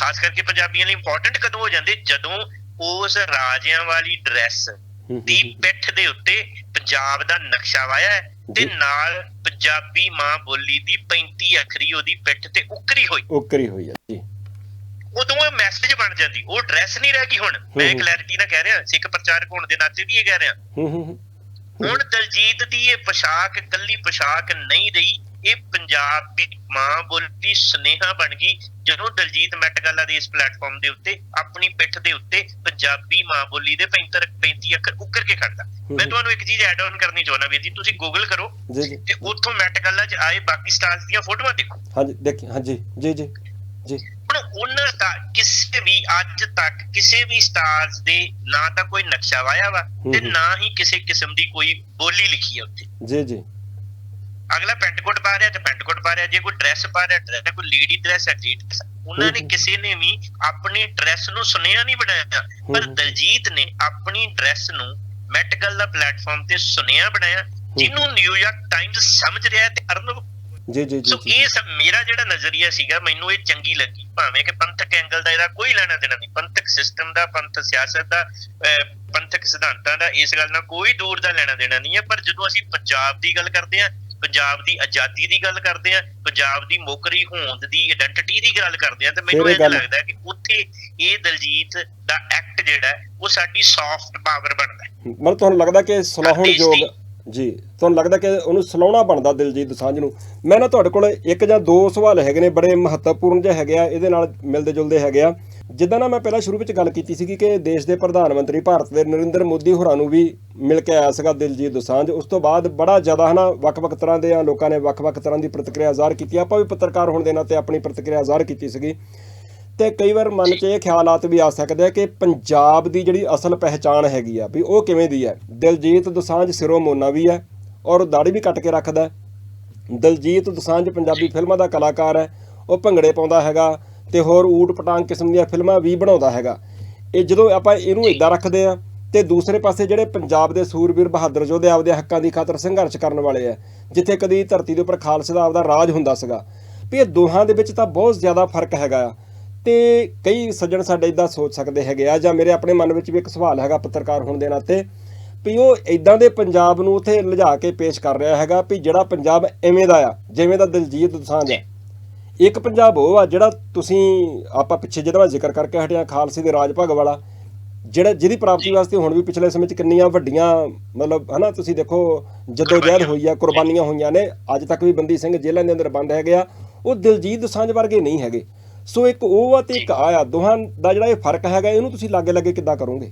ਖਾਸ ਕਰਕੇ ਪੰਜਾਬੀਆਂ ਲਈ ਇੰਪੋਰਟੈਂਟ ਕਦੋਂ ਹੋ ਜਾਂਦੇ? ਜਦੋਂ ਉਸ ਰਾਜਿਆਂ ਵਾਲੀ ਡਰੈਸ ਦੀ ਪਿੱਠ ਦੇ ਉੱਤੇ ਪੰਜਾਬ ਦਾ ਨਕਸ਼ਾ ਵਾਇਆ ਹੈ ਤੇ। ਨਾਲ ਪੰਜਾਬੀ ਮਾਂ ਬੋਲੀ ਦੀ 35 ਅੱਖਰੀ ਉਹਦੀ ਪਿੱਠ ਤੇ ਉਕਰੀ ਹੋਈ। ਉਕਰੀ ਹੋਈ ਹੈ ਜੀ। ਉਦੋਂ ਇਹ ਮੈਸੇਜ ਬਣ ਜਾਂਦੀ ਉਹ ਡਰੈਸ ਨਹੀਂ ਰਹਿ ਗਈ ਹੁਣ। ਮੈਂ। ਕਲੈਰਿਟੀ ਨਾਲ ਕਹਿ ਰਿਹਾ ਸਿੱਖ ਪ੍ਰਚਾਰਕ ਹੋਣ ਦੇ ਨਾਤੇ ਵੀ ਇਹ ਕਹਿ ਰਿਹਾ। ਹੂੰ ਹੂੰ ਹੂੰ, ਹੁਣ ਦਲਜੀਤ ਦੀ ਇਹ ਪੋਸ਼ਾਕ ਕੱਲੀ ਪੋਸ਼ਾਕ ਨਹੀਂ ਰਹੀ ਇਹ ਪੰਜਾਬ ਦੀ ਮਾਂ ਬੋਲੀ ਸੁਨੇਹਾ ਬਣ ਗਈ। ਜਦੋਂ ਦਲਜੀਤ ਮੈਟ ਗਾਲਾ ਦੇ ਇਸ ਪਲੇਟਫਾਰਮ ਦੇ ਉੱਤੇ ਆਪਣੀ ਪਿੱਠ ਦੇ ਉੱਤੇ ਪੰਜਾਬੀ ਮਾਂ ਬੋਲੀ ਦੇ 35 35 ਅੱਖਰ ਉੱਕਰ ਕੇ ਖੜਦਾ ਮੈਂ। ਤੁਹਾਨੂੰ ਇੱਕ ਚੀਜ਼ ਐਡ ਆਨ ਕਰਨੀ ਚਾਹੁੰਦਾ ਵੀਰ ਜੀ ਤੁਸੀਂ ਗੂਗਲ ਕਰੋ ਜੀ ਜੀ। ਤੇ ਉੱਥੋਂ ਮੈਟ ਗਾਲਾ 'ਚ ਆਏ ਬਾਕੀ ਸਟਾਰਸ ਦੀਆਂ ਫੋਟੋਆਂ ਦੇਖੋ। ਹਾਂਜੀ ਦੇਖੀ ਹਾਂਜੀ ਜੀ ਜੀ ਜੀ। ਹੁਣ ਉਹਨਾਂ ਦਾ ਕਿਸੇ ਵੀ ਅੱਜ ਤੱਕ ਕਿਸੇ ਵੀ ਸਟਾਰਸ ਦੇ ਨਾ ਤਾਂ ਕੋਈ ਨਕਸ਼ਾ ਵਾਇਆ ਵਾ ਤੇ। ਨਾ ਹੀ ਕਿਸੇ ਕਿਸਮ ਦੀ ਕੋਈ ਬੋਲੀ ਲਿਖੀ ਹੈ ਉੱਤੇ ਜੀ ਜੀ। ਅਗਲਾ ਪੈਂਟ ਕੋਟ ਪਾ ਰਿਹਾ ਤੇ ਪੈਂਟ ਕੋਟ ਪਾ ਰਿਹਾ ਜੇ ਕੋਈ ਡਰੈਸ ਪਾ ਰਿਹਾ ਡਰੈਸ ਕੋਈ ਲੇਡੀ ਡਰੈਸ ਹੈ ਜੀ। ਉਹਨਾਂ ਨੇ। ਕਿਸੇ ਨੇ ਵੀ ਆਪਣੀ ਡਰੈਸ ਨੂੰ ਸੁਨੇਹਾ ਨਹੀਂ ਬਣਾਇਆ ਪਰ। ਦਲਜੀਤ ਨੇ ਆਪਣੀ ਡਰੈਸ ਨੂੰ ਮੈਟ ਗੱਲ ਦਾ ਪਲੇਟਫਾਰਮ ਤੇ ਸੁਨੇਹਾ ਬਣਾਇਆ ਜਿਹਨੂੰ ਨਿਊਯਾਰਕ ਟਾਈਮਜ਼ ਸਮਝ ਰਿਹਾ ਤੇ ਅਰਨਬ ਜੀ ਜੀ ਜੀ ਸੋ ਇਹ ਸਭ ਮੇਰਾ ਜਿਹੜਾ ਨਜ਼ਰੀਆ ਸੀਗਾ ਮੈਨੂੰ ਇਹ ਚੰਗੀ ਲੱਗੀ ਭਾਵੇਂ ਕਿ ਪੰਥਕ ਐਂਗਲ ਦਾ ਇਹਦਾ ਕੋਈ ਲੈਣਾ ਦੇਣਾ ਨਹੀਂ ਪੰਥਕ ਸਿਸਟਮ ਦਾ ਪੰਥ ਸਿਆਸਤ ਦਾ ਪੰਥਕ ਸਿਧਾਂਤਾਂ ਦਾ ਇਸ ਗੱਲ ਨਾਲ ਕੋਈ ਦੂਰ ਦਾ ਲੈਣਾ ਦੇਣਾ ਨਹੀਂ ਹੈ ਪਰ ਜਦੋਂ ਅਸੀਂ ਪੰਜਾਬ ਦੀ ਗੱਲ ਕਰਦੇ ਹਾਂ ਪੰਜਾਬ ਦੀ ਆਜ਼ਾਦੀ ਦੀ ਗੱਲ ਕਰਦੇ ਹਾਂ ਪੰਜਾਬ ਦੀ ਮੋਕਰੀ ਹੋਂਦ ਦੀ ਆਇਡੈਂਟੀਟੀ ਦੀ ਗੱਲ ਕਰਦੇ ਹਾਂ ਤੇ ਮੈਨੂੰ ਇਹ ਲੱਗਦਾ ਕਿ ਉੱਥੇ ਇਹ ਦਲਜੀਤ ਦਾ ਐਕਟ ਜਿਹੜਾ ਉਹ ਸਾਡੀ ਸੌਫਟ ਪਾਵਰ ਬਣਦਾ ਮਤਲਬ ਤੁਹਾਨੂੰ ਲੱਗਦਾ ਕਿ ਸਲਾਹੁਣ ਯੋਗ ਜੀ, ਤੁਹਾਨੂੰ ਲੱਗਦਾ ਕਿ ਉਹਨੂੰ ਸਲਾਉਣਾ ਬਣਦਾ ਦਿਲਜੀਤ ਦੋਸਾਂਝ ਨੂੰ? ਮੈਂ ਨਾ ਤੁਹਾਡੇ ਕੋਲ ਇੱਕ ਜਾਂ ਦੋ ਸਵਾਲ ਹੈਗੇ ਨੇ, ਬੜੇ ਮਹੱਤਵਪੂਰਨ ਜਿਹੇ ਹੈਗੇ ਆ, ਇਹਦੇ ਨਾਲ ਮਿਲਦੇ ਜੁਲਦੇ ਹੈਗੇ ਆ। ਜਿੱਦਾਂ ਨਾ ਮੈਂ ਪਹਿਲਾਂ ਸ਼ੁਰੂ ਵਿੱਚ ਗੱਲ ਕੀਤੀ ਸੀਗੀ ਕਿ ਦੇਸ਼ ਦੇ ਪ੍ਰਧਾਨ ਮੰਤਰੀ ਭਾਰਤ ਦੇ ਨਰਿੰਦਰ ਮੋਦੀ ਹੋਰਾਂ ਨੂੰ ਵੀ ਮਿਲ ਕੇ ਆਇਆ ਸੀਗਾ ਦਿਲਜੀਤ ਦੋਸਾਂਝ ਉਸ ਤੋਂ ਬਾਅਦ ਬੜਾ ਜ਼ਿਆਦਾ ਹਨਾ, ਵੱਖ-ਵੱਖ ਤਰ੍ਹਾਂ ਦੇ ਲੋਕਾਂ ਨੇ ਵੱਖ-ਵੱਖ ਤਰ੍ਹਾਂ ਦੀ ਪ੍ਰਤੀਕਿਰਿਆ ਜ਼ਾਹਰ ਕੀਤੀ। ਆਪਾਂ ਵੀ ਪੱਤਰਕਾਰ ਹੋਣ ਦੇ ਨਾਤੇ ਆਪਣੀ ਪ੍ਰਤੀਕਿਰਿਆ ਜ਼ਾਹਰ ਕੀਤੀ ਸੀਗੀ। ਤੇ ਕਈ ਵਾਰ ਮਨ 'ਚ ਇਹ ਖਿਆਲਾਤ ਵੀ ਆ ਸਕਦੇ ਆ ਕਿ ਪੰਜਾਬ ਦੀ ਜਿਹੜੀ ਅਸਲ ਪਹਿਚਾਣ ਹੈਗੀ ਆ ਵੀ ਉਹ ਕਿਵੇਂ ਦੀ ਹੈ। ਦਿਲਜੀਤ ਦੋਸਾਂਝ ਸਿਰੋਂ ਮੋਨਾ ਵੀ ਹੈ ਔਰ ਦਾੜੀ ਵੀ ਕੱਟ ਕੇ ਰੱਖਦਾ ਹੈ। ਦਿਲਜੀਤ ਦੋਸਾਂਝ ਪੰਜਾਬੀ ਫਿਲਮਾਂ ਦਾ ਕਲਾਕਾਰ ਹੈ ਉਹ ਭੰਗੜੇ ਪਾਉਂਦਾ ਹੈਗਾ ਤੇ ਹੋਰ ਊਟ ਪਟਾਂਗ ਕਿਸਮ ਦੀਆਂ ਫਿਲਮਾਂ ਵੀ ਬਣਾਉਂਦਾ ਹੈਗਾ। ਇਹ ਜਦੋਂ ਆਪਾਂ ਇਹਨੂੰ ਇਦਾਂ ਰੱਖਦੇ ਆ ਤੇ ਦੂਸਰੇ ਪਾਸੇ ਜਿਹੜੇ ਪੰਜਾਬ ਦੇ ਸੂਰਬੀਰ ਬਹਾਦਰ ਯੋਧੇ ਆਪਦੇ ਹੱਕਾਂ ਦੀ ਖਾਤਰ ਸੰਘਰਸ਼ ਕਰਨ ਵਾਲੇ ਆ ਜਿੱਥੇ ਕਦੀ ਧਰਤੀ ਦੇ ਉੱਪਰ ਖਾਲਸੇ ਦਾ ਆਪਦਾ ਰਾਜ ਹੁੰਦਾ ਸੀਗਾ ਵੀ ਇਹ ਦੋਹਾਂ ਦੇ ਵਿੱਚ ਤਾਂ ਬਹੁਤ ਜ਼ਿਆਦਾ ਫ਼ਰਕ ਹੈਗਾ ਆ। ਤੇ ਕਈ ਸੱਜਣ ਸਾਡੇ ਇਦਾਂ ਸੋਚ ਸਕਦੇ ਹੈਗੇ ਆ ਜਾਂ ਮੇਰੇ ਆਪਣੇ ਮਨ ਵਿੱਚ ਵੀ ਇੱਕ ਸਵਾਲ ਹੈਗਾ ਪੱਤਰਕਾਰ ਹੋਣ ਦੇ ਨਾਤੇ ਵੀ ਉਹ ਇਦਾਂ ਦੇ ਪੰਜਾਬ ਨੂੰ ਉੱਥੇ ਲਿਜਾ ਕੇ ਪੇਸ਼ ਕਰ ਰਿਹਾ ਹੈਗਾ ਵੀ ਜਿਹੜਾ ਪੰਜਾਬ ਐਵੇਂ ਦਾ ਆ ਜਿਵੇਂ ਦਾ ਦਿਲਜੀਤ ਦੋਸਾਂਝ ਹੈ। ਇੱਕ ਪੰਜਾਬ ਉਹ ਆ ਜਿਹੜਾ ਤੁਸੀਂ ਆਪਾਂ ਪਿੱਛੇ ਜਿਹਦਾ ਮੈਂ ਜ਼ਿਕਰ ਕਰਕੇ ਹਟਿਆ ਖਾਲਸੇ ਦੇ ਰਾਜ ਭਾਗ ਵਾਲਾ ਜਿਹੜਾ ਜਿਹਦੀ ਪ੍ਰਾਪਤੀ ਵਾਸਤੇ ਹੁਣ ਵੀ ਪਿਛਲੇ ਸਮੇਂ 'ਚ ਕਿੰਨੀਆਂ ਵੱਡੀਆਂ ਮਤਲਬ ਹਨਾ ਤੁਸੀਂ ਦੇਖੋ ਜਦੋਜਹਿਦ ਹੋਈ ਆ ਕੁਰਬਾਨੀਆਂ ਹੋਈਆਂ ਨੇ ਅੱਜ ਤੱਕ ਵੀ ਬੰਦੀ ਸਿੰਘ ਜੇਲ੍ਹਾਂ ਦੇ ਅੰਦਰ ਬੰਦ ਹੈਗੇ ਆ ਉਹ ਦਿਲਜੀਤ ਦੋਸਾਂਝ ਵਰਗੇ ਨਹੀਂ ਹੈਗੇ। ਸੋ ਇੱਕ ਉਹ ਆ ਤੇ ਇੱਕ ਆ ਆ ਦੋਹਾਂ ਦਾ ਜਿਹੜਾ ਇਹ ਫ਼ਰਕ ਹੈਗਾ ਇਹਨੂੰ ਤੁਸੀਂ ਲਾਗੇ ਲਾਗੇ ਕਿੱਦਾਂ ਕਰੋਗੇ?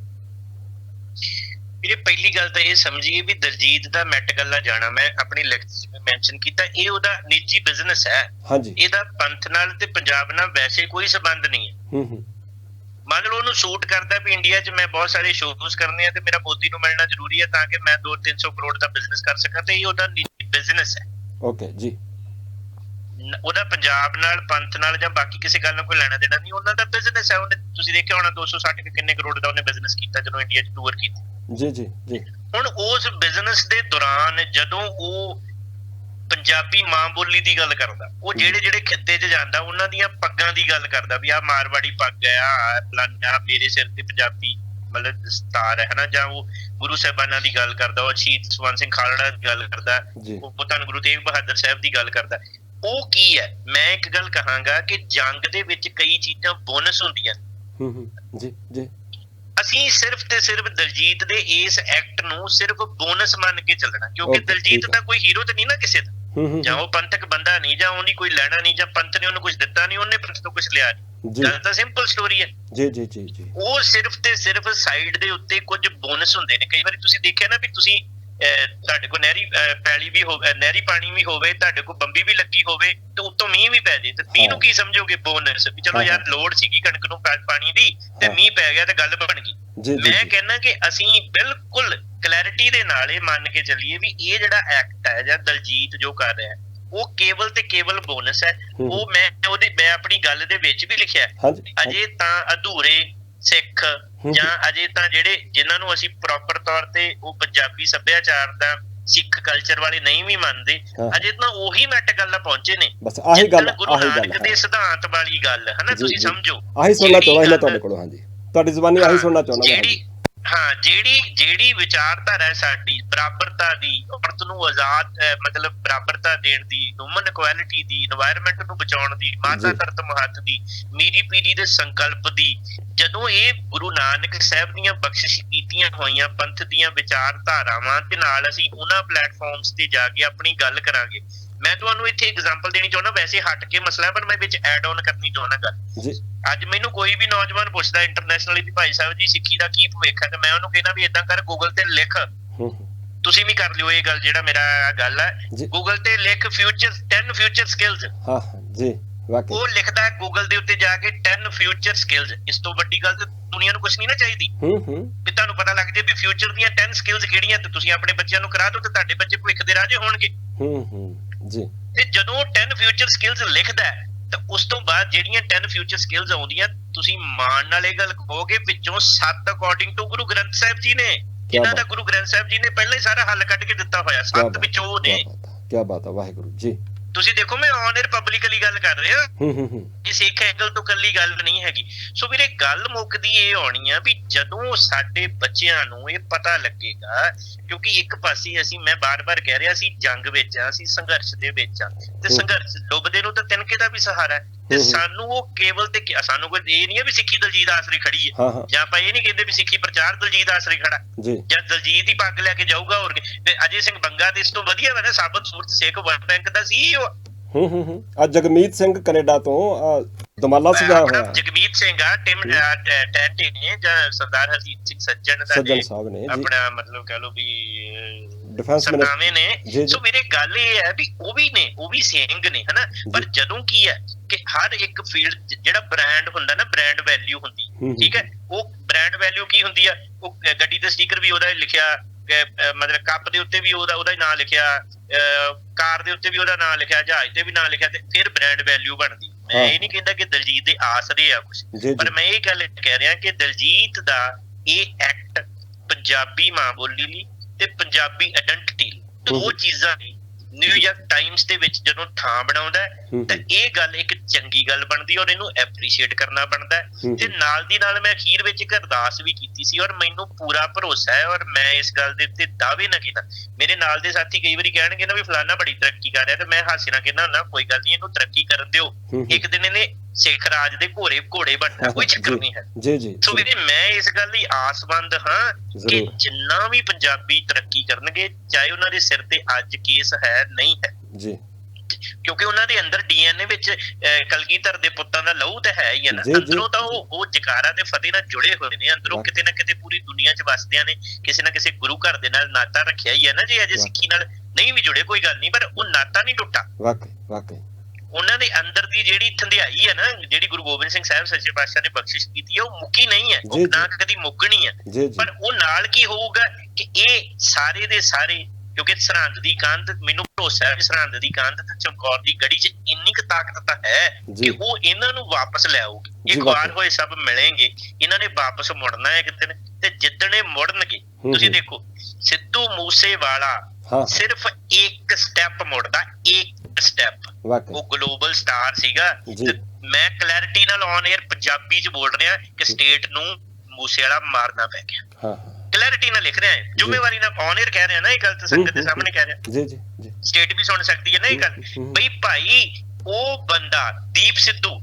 ਵੀਰੇ ਪਹਿਲੀ ਗੱਲ ਤਾਂ ਇਹ ਸਮਝੀਏ ਵੀ ਦਲਜੀਤ ਦਾ ਮੈਡੀਕਲ ਨਾਲ ਜਾਣਾ ਮੈਂ ਆਪਣੀ ਲੈਕਚਰ ਵਿੱਚ ਮੈਂਸ਼ਨ ਕੀਤਾ ਇਹ ਉਹਦਾ ਨਿੱਜੀ ਬਿਜ਼ਨਸ ਹੈ। ਹਾਂਜੀ। ਇਹਦਾ ਪੰਥ ਨਾਲ ਤੇ ਪੰਜਾਬ ਨਾਲ ਵੈਸੇ ਕੋਈ ਸਬੰਧ ਨਹੀਂ ਹੈ। ਹੂੰ ਹੂੰ। ਮੰਨ ਲਓ ਉਹਨੂੰ ਸੂਟ ਕਰਦਾ ਵੀ ਇੰਡੀਆ 'ਚ ਮੈਂ ਬਹੁਤ ਸਾਰੇ ਸ਼ੋਜ਼ ਕਰਨੇ ਆ ਤੇ ਮੇਰਾ ਮੋਦੀ ਨੂੰ ਮਿਲਣਾ ਜ਼ਰੂਰੀ ਹੈ ਤਾਂ ਕਿ ਮੈਂ 2-300 ਕਰੋੜ ਦਾ ਬਿਜ਼ਨਸ ਕਰ ਸਕਾਂ ਤੇ ਇਹ ਉਹਦਾ ਨਿੱਜੀ ਬਿਜ਼ਨਸ ਹੈ। ਓਕੇ ਜੀ। ਉਹਦਾ ਪੰਜਾਬ ਨਾਲ ਪੰਥ ਨਾਲ ਜਾਂ ਬਾਕੀ ਕਿਸੇ ਗੱਲ ਨਾਲ ਕੋਈ ਲੈਣਾ ਦੇਣਾ ਨਹੀਂ ਉਹਨਾਂ ਦਾ ਬਿਜ਼ਨਸ ਹੈ ਉਹਨੇ ਤੁਸੀਂ ਦੇਖਿਆ ਹੋਣਾ 260 ਕਿ ਕਿੰਨੇ ਕਰੋੜ ਦਾ ਉਹਨੇ ਬਿਜ਼ਨਸ ਕੀਤਾ ਜਦੋਂ ਇੰਡੀਆ 'ਚ ਟੂਰ ਕੀਤਾ। ਜੀ ਜੀ ਜੀ। ਹੁਣ ਉਸ ਬਿਜ਼ਨਸ ਦੇ ਦੌਰਾਨ ਜਦੋਂ ਉਹ ਪੰਜਾਬੀ ਮਾਂ ਬੋਲੀ ਦੀ ਗੱਲ ਕਰਦਾ ਉਹ ਜਿਹੜੇ ਜਿਹੜੇ ਖਿੱਤੇ 'ਚ ਜਾਂਦਾ ਉਹਨਾਂ ਦੀਆਂ ਪੱਗਾਂ ਦੀ ਗੱਲ ਕਰਦਾ ਵੀ ਆ ਮਾਰਵਾੜੀ ਪੱਗ ਆ ਫਲਾਨਾ ਮੇਰੇ ਸਿਰ ਤੇ ਪੰਜਾਬੀ ਮਤਲਬ ਦਸਤਾਰ ਹੈ ਹਨਾ ਜਾਂ ਉਹ ਗੁਰੂ ਸਾਹਿਬਾਨਾਂ ਦੀ ਗੱਲ ਕਰਦਾ ਉਹ ਸ਼ਹੀਦ ਸਵੰਤ ਸਿੰਘ ਖਾਲੜਾ ਦੀ ਗੱਲ ਕਰਦਾ ਉਹ ਧੰਨ ਗੁਰੂ ਤੇਗ ਬਹਾਦਰ ਸਾਹਿਬ ਦੀ ਗੱਲ ਕਰਦਾ। ਉਹ ਕੀ ਹੈ? ਮੈਂ ਇੱਕ ਗੱਲ ਕਹਾਂਗਾ ਕਿ ਜੰਗ ਦੇ ਵਿੱਚ ਕਈ ਚੀਜ਼ਾਂ ਬੋਨਸ ਹੁੰਦੀਆਂ। ਹੂੰ ਹੂੰ ਜੀ ਜੀ। ਅਸੀਂ ਸਿਰਫ ਤੇ ਸਿਰਫ ਦਲਜੀਤ ਦੇ ਇਸ ਐਕਟ ਨੂੰ ਸਿਰਫ ਬੋਨਸ ਮੰਨ ਕੇ ਚੱਲਣਾ ਕਿਉਂਕਿ ਦਲਜੀਤ। ਤਾਂ ਕੋਈ ਹੀਰੋ ਤੇ ਨਹੀਂ ਨਾ ਕਿਸੇ ਦਾ। ਜਾਂ ਉਹ ਪੰਥਕ ਬੰਦਾ ਨਹੀਂ ਜਾਂ ਉਹਦੀ ਕੋਈ ਲੈਣਾ ਨਹੀਂ ਜਾਂ ਪੰਥ ਨੇ ਉਹਨੂੰ ਕੁਝ ਦਿੱਤਾ ਨਹੀਂ ਉਹਨੇ ਪੰਥ ਤੋਂ ਕੁਝ ਲਿਆ ਨਹੀਂ। ਜੀ। ਗੱਲ ਤਾਂ ਸਿੰਪਲ ਸਟੋਰੀ ਹੈ। ਜੀ ਜੀ ਜੀ ਜੀ। ਉਹ ਸਿਰਫ ਤੇ ਸਿਰਫ ਸਾਈਡ ਦੇ ਉੱਤੇ ਕੁਝ ਬੋਨਸ ਹੁੰਦੇ ਨੇ। ਕਈ ਵਾਰੀ ਤੁਸੀਂ ਦੇਖਿਆ ਨਾ ਵੀ ਤੁਸੀਂ ਤੁਹਾਡੇ ਕੋਲ ਨਹਿਰੀ ਪੈਲੀ ਵੀ ਹੋਵੇ ਨਹਿਰੀ ਪਾਣੀ ਵੀ ਹੋਵੇ ਤੁਹਾਡੇ ਕੋਲ ਬੰਬੀ ਵੀ ਲੱਗੀ ਹੋਵੇ ਤੇ ਉੱਤੋਂ ਮੀਂਹ ਵੀ ਪੈ ਜੇ ਤੇ ਮੀਂਹ ਨੂੰ। ਕੀ ਸਮਝੋਗੇ ਬੋਨਸ ਵੀ ਚਲੋ ਯਾਰ। ਲੋੜ ਸੀਗੀ ਕਣਕ ਨੂੰ ਪਾ- ਪਾਣੀ ਦੀ ਤੇ। ਮੀਂਹ ਪੈ ਗਿਆ ਤੇ ਗੱਲ ਬਣ ਗਈ ਮੈਂ। ਕਹਿੰਦਾ ਕਿ ਅਸੀਂ ਬਿਲਕੁਲ ਕਲੈਰਿਟੀ ਦੇ ਨਾਲ ਇਹ ਮੰਨ ਕੇ ਚੱਲੀਏ ਵੀ ਇਹ ਜਿਹੜਾ ਐਕਟ ਹੈ ਜਾਂ ਦਲਜੀਤ ਜੋ ਕਰ ਰਿਹਾ ਹੈ ਉਹ ਕੇਵਲ ਤੇ ਕੇਵਲ ਬੋਨਸ ਹੈ। ਉਹ ਮੈਂ ਉਹਦੇ ਮੈਂ ਆਪਣੀ ਗੱਲ ਦੇ ਵਿੱਚ ਵੀ ਲਿਖਿਆ ਅਜੇ ਤਾਂ ਅਧੂਰੇ ਸਿੱਖ। ਜਾਂ ਅਜੇ ਤਾਂ ਜਿਹੜੇ ਜਿਨ੍ਹਾਂ ਨੂੰ ਅਸੀਂ ਪ੍ਰੋਪਰ ਤੌਰ ਤੇ ਉਹ ਪੰਜਾਬੀ ਸੱਭਿਆਚਾਰ ਦਾ ਸਿੱਖ ਕਲਚਰ ਵਾਲੇ ਨਹੀਂ ਵੀ ਮੰਨਦੇ। ਅਜੇ ਤਾਂ ਉਹੀ ਮੈਟੀਕਲ ਨਾਲ ਪਹੁੰਚੇ ਨੇ ਬਸ ਆਹੀ ਗੱਲ ਆਹੀ ਗੱਲ ਦੇ। ਸਿਧਾਂਤ ਵਾਲੀ ਗੱਲ ਹੈ ਨਾ ਤੁਸੀਂ। ਸਮਝੋ ਆਹੀ ਸੁਣਨਾ ਚਾਹੁੰਦਾ ਗੱਲ- ਤੁਹਾਡੇ ਕੋਲੋਂ ਹਾਂਜੀ ਤੁਹਾਡੀ ਜ਼ੁਬਾਨੀ ਆਹੀ ਸੁਣਨਾ ਚਾਹੁੰਦਾ ਜਿਹੜੀ ਹਾਂ ਜਿਹੜੀ ਜਿਹੜੀ ਵਿਚਾਰਧਾਰਾ ਸਾਡੀ ਬਰਾਬਰਤਾ ਦੀ ਔਰਤ ਨੂੰ ਆਜ਼ਾਦ ਮਤਲਬ ਬਰਾਬਰਤਾ ਦੇਣ ਦੀ ਹਿਊਮਨ ਇਕੁਐਲਿਟੀ ਦੀ এনवायरमेंट ਨੂੰ ਬਚਾਉਣ ਦੀ ਮਾਤਾ ਧਰਤ ਮਹੱਤ ਦੀ ਮੀਰੀ ਪੀਰੀ ਦੇ ਸੰਕਲਪ ਦੀ ਜਦੋਂ ਇਹ ਗੁਰੂ ਨਾਨਕ ਸਾਹਿਬ ਦੀਆਂ ਬਖਸ਼ਿਸ਼ ਕੀਤੀਆਂ ਹੋਈਆਂ ਪੰਥ ਦੀਆਂ ਵਿਚਾਰਧਾਰਾਵਾਂ ਦੇ ਨਾਲ ਅਸੀਂ ਉਹਨਾਂ ਪਲੇਟਫਾਰਮਸ ਤੇ ਜਾ ਕੇ ਆਪਣੀ ਗੱਲ ਕਰਾਂਗੇ। ਮੈਂ ਤੁਹਾਨੂੰ ਇੱਥੇ ਐਗਜ਼ਾਮਪਲ ਦੇਣੀ ਚਾਹੁੰਦਾ ਵੈਸੇ ਹਟ ਕੇ ਮਸਲਾ ਪਰ ਮੈਂ ਵਿੱਚ ਐਡ ਆਨ ਕਰਨੀ ਚਾਹੁੰਦਾ ਗੱਲ। ਅੱਜ ਮੈਨੂੰ ਕੋਈ ਵੀ ਨੌਜਵਾਨ ਪੁੱਛਦਾ ਇੰਟਰਨੈਸ਼ਨਲੀ ਵੀ ਭਾਈ ਸਾਹਿਬ ਜੀ ਸਿੱਖੀ ਦਾ ਕੀ ਭਵਿੱਖ ਹੈ ਤੇ ਮੈਂ ਉਹਨੂੰ ਕਹਿੰਦਾ ਵੀ ਇਦਾਂ ਕਰ ਗੂਗਲ ਤੇ ਲਿਖ। ਤੁਸੀਂ ਵੀ ਕਰ ਲਿਓ ਇਹ ਗੱਲ ਜਿਹੜਾ ਮੇਰਾ ਗੱਲ ਹੈ। ਗੂਗਲ ਤੇ ਲਿਖ ਫਿਊਚਰ 10 ਫਿਊਚਰ ਸਕਿੱਲਸ ਹਾਂ ਜੀ। ਉਹ ਲਿਖਦਾ ਹੈ ਗੂਗਲ ਦੇ ਉੱਤੇ ਜਾ ਕੇ 10 ਫਿਊਚਰ ਸਕਿੱਲਸ ਇਸ ਤੋਂ ਵੱਡੀ ਗੱਲ ਤੇ ਦੁਨੀਆ ਨੂੰ ਕੁਝ ਨਹੀਂ ਨਾ ਚਾਹੀਦੀ। ਹੂੰ ਹੂੰ। ਵੀ ਤੁਹਾਨੂੰ ਪਤਾ ਲੱਗ ਜੇ ਵੀ ਫਿਊਚਰ ਦੀਆਂ 10 ਸਕਿੱਲਸ ਕਿਹੜੀਆਂ ਤੇ ਤੁਸੀਂ ਆਪਣੇ ਬੱਚਿਆਂ ਨੂੰ ਕਰਾ ਦਿਓ ਤੇ ਤੁਹਾਡੇ ਬੱਚੇ ਭਵਿੱਖ ਦੇ ਰਾਜੇ ਹੋਣਗੇ। ਹੂੰ ਹੂੰ। ਜੀ। ਤੇ ਜਦੋਂ 10 ਫਿਊਚਰ ਸਕਿੱਲਸ ਲਿਖਦਾ ਤਾਂ ਉਸ ਤੋਂ ਬਾਅਦ ਜਿਹੜੀਆਂ 10 ਫਿਊਚਰ ਸਕਿੱਲਸ ਆਉਂਦੀਆਂ ਤੁਸੀਂ ਮਾਣ ਨਾਲ ਇਹ ਗੱਲ ਕਹੋਗੇ ਵਿੱਚੋਂ 7 ਅਕੋਰਡਿੰਗ ਟੂ ਗੁਰੂ ਗ੍ਰੰਥ ਸਾਹਿਬ ਜੀ ਨੇ। ਇਹਨਾਂ ਦਾ। ਗੁਰੂ ਗ੍ਰੰਥ ਸਾਹਿਬ ਜੀ ਨੇ ਪਹਿਲਾਂ ਹੀ ਸਾਰਾ ਹੱਲ ਕੱਢ ਕੇ ਦਿੱਤਾ ਹੋਇਆ ਕਿਆ ਸੱਤ ਬਾਤ, ਵਿੱਚੋਂ ਉਹ ਨੇ। ਕਿਆ ਬਾਤ ਹੈ ਵਾਹਿਗੁਰੂ ਜੀ। ਤੁਸੀਂ ਦੇਖੋ ਮੈਂ ਔਨ 에ਅਰ ਪਬਲਿਕਲੀ ਗੱਲ ਕਰ ਰਿਹਾ। ਹੂੰ ਹੂੰ ਹੂੰ। ਇਹ ਸਿੱਖ ਐਂਗਲ ਤੋਂ ਕੱਲੀ ਗੱਲ ਨਹੀਂ ਹੈਗੀ। ਸੋ ਵੀਰੇ ਗੱਲ ਮੁੱਕਦੀ ਇਹ ਆਉਣੀ ਆ ਵੀ ਜਦੋਂ ਸਾਡੇ ਬੱਚਿਆਂ ਨੂੰ ਇਹ ਪਤਾ ਲੱਗੇਗਾ ਕਿਉਂਕਿ ਇੱਕ ਪਾਸੇ ਅਸੀਂ ਮੈਂ ਬਾਰ-ਬਾਰ ਕਹਿ ਰਿਹਾ ਸੀ ਜੰਗ ਵਿੱਚ ਆ ਅਸੀਂ ਸੰਘਰਸ਼ ਦੇ ਵਿੱਚ ਆ। ਤੇ। ਸੰਘਰਸ਼ ਡੁੱਬਦੇ ਨੂੰ ਤਾਂ ਤਿਨਕੇ ਦਾ ਵੀ ਸਹਾਰਾ ਹੈ। ਤੇ। ਸਾਨੂੰ ਉਹ ਕੇਵਲ ਤੇ ਸਾਨੂੰ ਕੋਈ ਇਹ ਨਹੀਂ ਹੈ ਵੀ ਸਿੱਖੀ ਦਲਜੀਤ ਆਸਰੇ ਖੜੀ ਹੈ। ਜਾਂ ਆਪਾਂ ਇਹ ਨਹੀਂ ਕਹਿੰਦੇ ਵੀ ਸਿੱਖੀ ਪ੍ਰਚਾਰ ਦਲਜੀਤ ਆਸਰੇ ਖੜਾ ਜੀ। ਦਲਜੀਤ ਹੀ ਪੱਗ ਲੈ ਕੇ ਜਾਊਗਾ ਹੋਰ। ਤੇ ਅਜੇ ਸਿੰਘ ਬੰਗਾ ਦੇ ਇਸ ਤੋਂ ਵਧੀਆ ਵਾ ਨਾ ਸਾਬਤ ਸੂਰਤ ਸੇਖ ਵਰਲਡ ਬੈਂਕ ਦਾ ਸੀਈਓ ਹੂੰ ਹੂੰ ਹੂੰ। ਆ ਜਗਮੀਤ ਸਿੰਘ ਕੈਨੇਡਾ ਤੋਂ ਦਮਾਲਾ ਆਪਣਾ ਹੋਇਆ। ਜਗਮੀਤ ਸਿੰਘ ਆ ਟਿਮ ਟੈਟੇ ਨੇ ਜਾਂ ਸਰਦਾਰ ਹਰਜੀਤ ਸਿੰਘ ਸੱਜਣ ਦਾ ਸੱਜਣ ਸਾਹਿਬ ਨੇ ਆਪਣਾ ਮਤਲਬ ਕਹ ਲੋ ਵੀ ਸਰਨਾਵੇਂ ਜੀ, ਨੇ। ਸੋ ਮੇਰੇ ਗੱਲ ਇਹ ਹੈ ਵੀ ਉਹ ਵੀ ਨੇ ਉਹ ਵੀ ਸਿੰਘ ਨੇ ਹਨਾ? ਪਰ ਜਦੋਂ ਕੀ ਹੈ ਕਿ ਹਰ ਇੱਕ ਫੀਲਡ ਜਿਹੜਾ ਬ੍ਰਾਂਡ ਹੁੰਦਾ ਨਾ ਬ੍ਰਾਂਡ ਵੈਲਿਊ ਹੁੰਦੀ। ਠੀਕ ਹੈ? ਉਹ ਬ੍ਰਾਂਡ ਵੈਲਿਊ ਕੀ ਹੁੰਦੀ ਆ? ਉਹ ਗੱਡੀ ਦੇ ਸਟicker ਵੀ ਉਹਦਾ ਲਿਖਿਆ ਮਤਲਬ ਕੱਪ ਦੇ ਉੱਤੇ ਵੀ ਉਹਦਾ ਉਹਦਾ ਹੀ ਨਾਮ ਲਿਖਿਆ ਕਾਰ ਦੇ ਉੱਤੇ ਵੀ ਉਹਦਾ ਨਾਮ ਲਿਖਿਆ ਜਹਾਜ਼ ਤੇ ਵੀ ਨਾਮ ਲਿਖਿਆ ਤੇ ਫਿਰ ਬ੍ਰਾਂਡ ਵੈਲਿਊ ਬਣਦੀ। ਮੈਂ। ਇਹ ਨਹੀਂ ਕਹਿੰਦਾ ਕਿ ਦਲਜੀਤ ਦੇ ਆਸਰੇ ਆ ਕੁਝ ਪਰ ਮੈਂ ਇਹ ਗੱਲ ਕਹਿ ਰਿਹਾ ਕਿ ਦਲਜੀਤ ਦਾ ਇਹ ਐਕਟ ਪੰਜਾਬੀ ਮਾਂ ਬੋਲੀ ਲਈ ਤੇ ਪੰਜਾਬੀ ਆਇਡੈਂਟੀਟੀ ਲਈ ਤੇ ਉਹ ਹਮ। ਚੀਜ਼ਾਂ ਨਿਊਯਾਰਕ ਟਾਈਮਸ ਦੇ ਵਿੱਚ ਜਦੋਂ ਥਾਂ ਬਣਾਉਂਦਾ। ਤਾਂ ਇਹ ਗੱਲ ਇੱਕ ਚੰਗੀ ਗੱਲ ਬਣਦੀ ਔਰ ਇਹਨੂੰ ਐਪਰੀਸ਼ੀਏਟ ਕਰਨਾ ਬਣਦਾ। ਤੇ ਨਾਲ ਦੀ ਨਾਲ ਮੈਂ ਅਖੀਰ ਵਿੱਚ ਇੱਕ ਅਰਦਾਸ ਵੀ ਕੀਤੀ ਸੀ ਔਰ ਮੈਨੂੰ ਪੂਰਾ ਭਰੋਸਾ ਹੈ ਔਰ ਮੈਂ ਇਸ ਗੱਲ ਦੇ ਉੱਤੇ ਦਾਅਵੇ ਨਾ ਕੀਤਾ ਮੇਰੇ ਨਾਲ ਦੇ ਸਾਥੀ ਕਈ ਵਾਰੀ ਕਹਿਣਗੇ ਨਾ ਵੀ ਫਲਾਨਾ ਬੜੀ ਤਰੱਕੀ ਕਰ ਰਿਹਾ ਤੇ ਮੈਂ ਹਾਸੇ ਨਾਲ ਕਹਿੰਦਾ ਨਾ ਕੋਈ ਗੱਲ ਨਹੀਂ ਇਹਨੂੰ ਤਰੱਕੀ ਕਰਨ ਦਿਓ। ਇੱਕ ਦਿਨ ਇਹਨੇ ਸਿੱਖ ਰਾਜ ਦੇ ਘੋੜੇ ਘੋੜੇ ਬਣਨਾ ਕੋਈ ਚੱਕਰ ਨਹੀਂ ਹੈ ਜੀ ਜੀ ਸੋ ਵੀਰੇ ਮੈਂ ਇਸ ਗੱਲ ਲਈ ਆਸਵੰਦ ਹਾਂ ਕਿ। ਜਿੰਨਾ ਵੀ ਪੰਜਾਬੀ ਤਰੱਕੀ ਕਰਨਗੇ ਚਾਹੇ ਉਹਨਾਂ ਦੇ ਸਿਰ ਤੇ ਅੱਜ ਕੇਸ ਹੈ ਨਹੀਂ ਹੈ ਜੀ ਕਿਉਂਕਿ ਉਹਨਾਂ ਦੇ ਅੰਦਰ ਡੀਐਨਏ ਵਿੱਚ ਕਲਗੀਧਰ ਦੇ ਪੁੱਤਾਂ ਦਾ ਲਹੂ ਤਾਂ ਹੈ ਹੀ ਹੈ ਨਾ। ਅੰਦਰੋਂ ਤਾਂ ਉਹ ਉਹ ਜਕਾਰਾ ਤੇ ਫਤਿਹ ਨਾਲ ਜੁੜੇ ਹੋਏ ਨੇ ਅੰਦਰੋਂ। ਕਿਤੇ ਨਾ ਕਿਤੇ ਪੂਰੀ ਦੁਨੀਆ 'ਚ ਵਸਦਿਆਂ ਨੇ ਕਿਸੇ ਨਾ ਕਿਸੇ ਗੁਰੂ ਘਰ ਦੇ ਨਾਲ ਨਾਤਾ ਰੱਖਿਆ ਹੀ ਹੈ ਨਾ ਜੇ ਅਜੇ। ਸਿੱਖੀ ਨਾਲ ਨਹੀਂ ਵੀ ਜੁੜੇ ਕੋਈ ਗੱਲ ਨਹੀਂ ਪਰ ਉਹ ਨਾਤਾ ਨਹੀਂ ਟੁੱਟਾ ਵਾਕਈ ਵਾਕਈ ਉਹਨਾਂ ਦੇ ਅੰਦਰ ਦੀ ਜਿਹੜੀ ਥੰਧਿਆਈ ਹੈ ਨਾ ਜਿਹੜੀ ਗੁਰੂ ਗੋਬਿੰਦ ਸਿੰਘ ਸਾਹਿਬ ਸੱਚੇ ਪਾਤਸ਼ਾਹ ਨੇ ਬਖਸ਼ਿਸ਼ ਕੀਤੀ ਹੈ ਉਹ ਮੁੱਕੀ ਨਹੀਂ ਹੈ ਉਹ। ਨਾ ਕਦੀ ਮੁੱਕਣੀ ਹੈ ਪਰ ਉਹ ਨਾਲ ਕੀ ਹੋਊਗਾ ਕਿ ਇਹ ਸਾਰੇ ਦੇ ਸਾਰੇ ਕਿਉਂਕਿ ਸਰਹੰਦ ਦੀ ਕੰਧ ਮੈਨੂੰ ਭਰੋਸਾ ਹੈ ਸਰਹੰਦ ਦੀ ਕੰਧ ਤੇ ਚਮਕੌਰ ਦੀ ਗੜੀ 'ਚ ਇੰਨੀ ਕੁ ਤਾਕਤ ਤਾਂ ਹੈ। ਕਿ ਉਹ ਇਹਨਾਂ ਨੂੰ ਵਾਪਸ ਲੈ ਆਊਗੀ ਜੀ, ਇੱਕ ਵਾਰ ਵਾਕਈ। ਹੋਏ ਸਭ ਮਿਲेंगे ਇਹਨਾਂ ਨੇ ਵਾਪਸ ਮੁੜਨਾ ਹੈ ਕਿਤੇ ਤੇ ਜਿੱਦਣੇ ਮੁੜਨਗੇ ਤੁਸੀਂ। ਦੇਖੋ ਸਿੱਧੂ ਮੂਸੇ ਵਾਲਾ ਹਾਂ ਸਿਰਫ ਇੱਕ ਸਟੈਪ ਮੁੜਦਾ ਇੱਕ ਸਟੈਪ ਉਹ ਗਲੋਬਲ ਸਟਾਰ ਸੀਗਾ। ਮੈਂ ਕਲੈਰਿਟੀ ਨਾਲ ਔਨ 에ਅਰ ਪੰਜਾਬੀ ਚ ਬੋਲ ਰਿਹਾ ਕਿ ਸਟੇਟ ਨੂੰ ਮੂਸੇ ਵਾਲਾ ਮਾਰਨਾ ਪੈ ਗਿਆ। ਹਾਂ। ਕਲੈਰਿਟੀ ਨਾਲ ਲਿਖ ਰਿਹਾ ਹੈ। ਜ਼ਿੰਮੇਵਾਰੀ ਨਾਲ ਔਨ 에ਅਰ ਕਹਿ ਰਿਹਾ ਨਾ ਇਹ ਗੱਲ ਤਾਂ ਸੰਗਤ ਦੇ ਸਾਹਮਣੇ ਕਹਿ ਰਿਹਾ। ਜੀ ਜੀ ਜੀ। ਸਟੇਟ ਵੀ ਸੁਣ ਸਕਦੀ ਹੈ ਨਾ ਇਹ ਗੱਲ। ਬਈ ਭਾਈ ਉਹ ਬੰਦਾ ਦੀਪ ਸਿੱਧੂ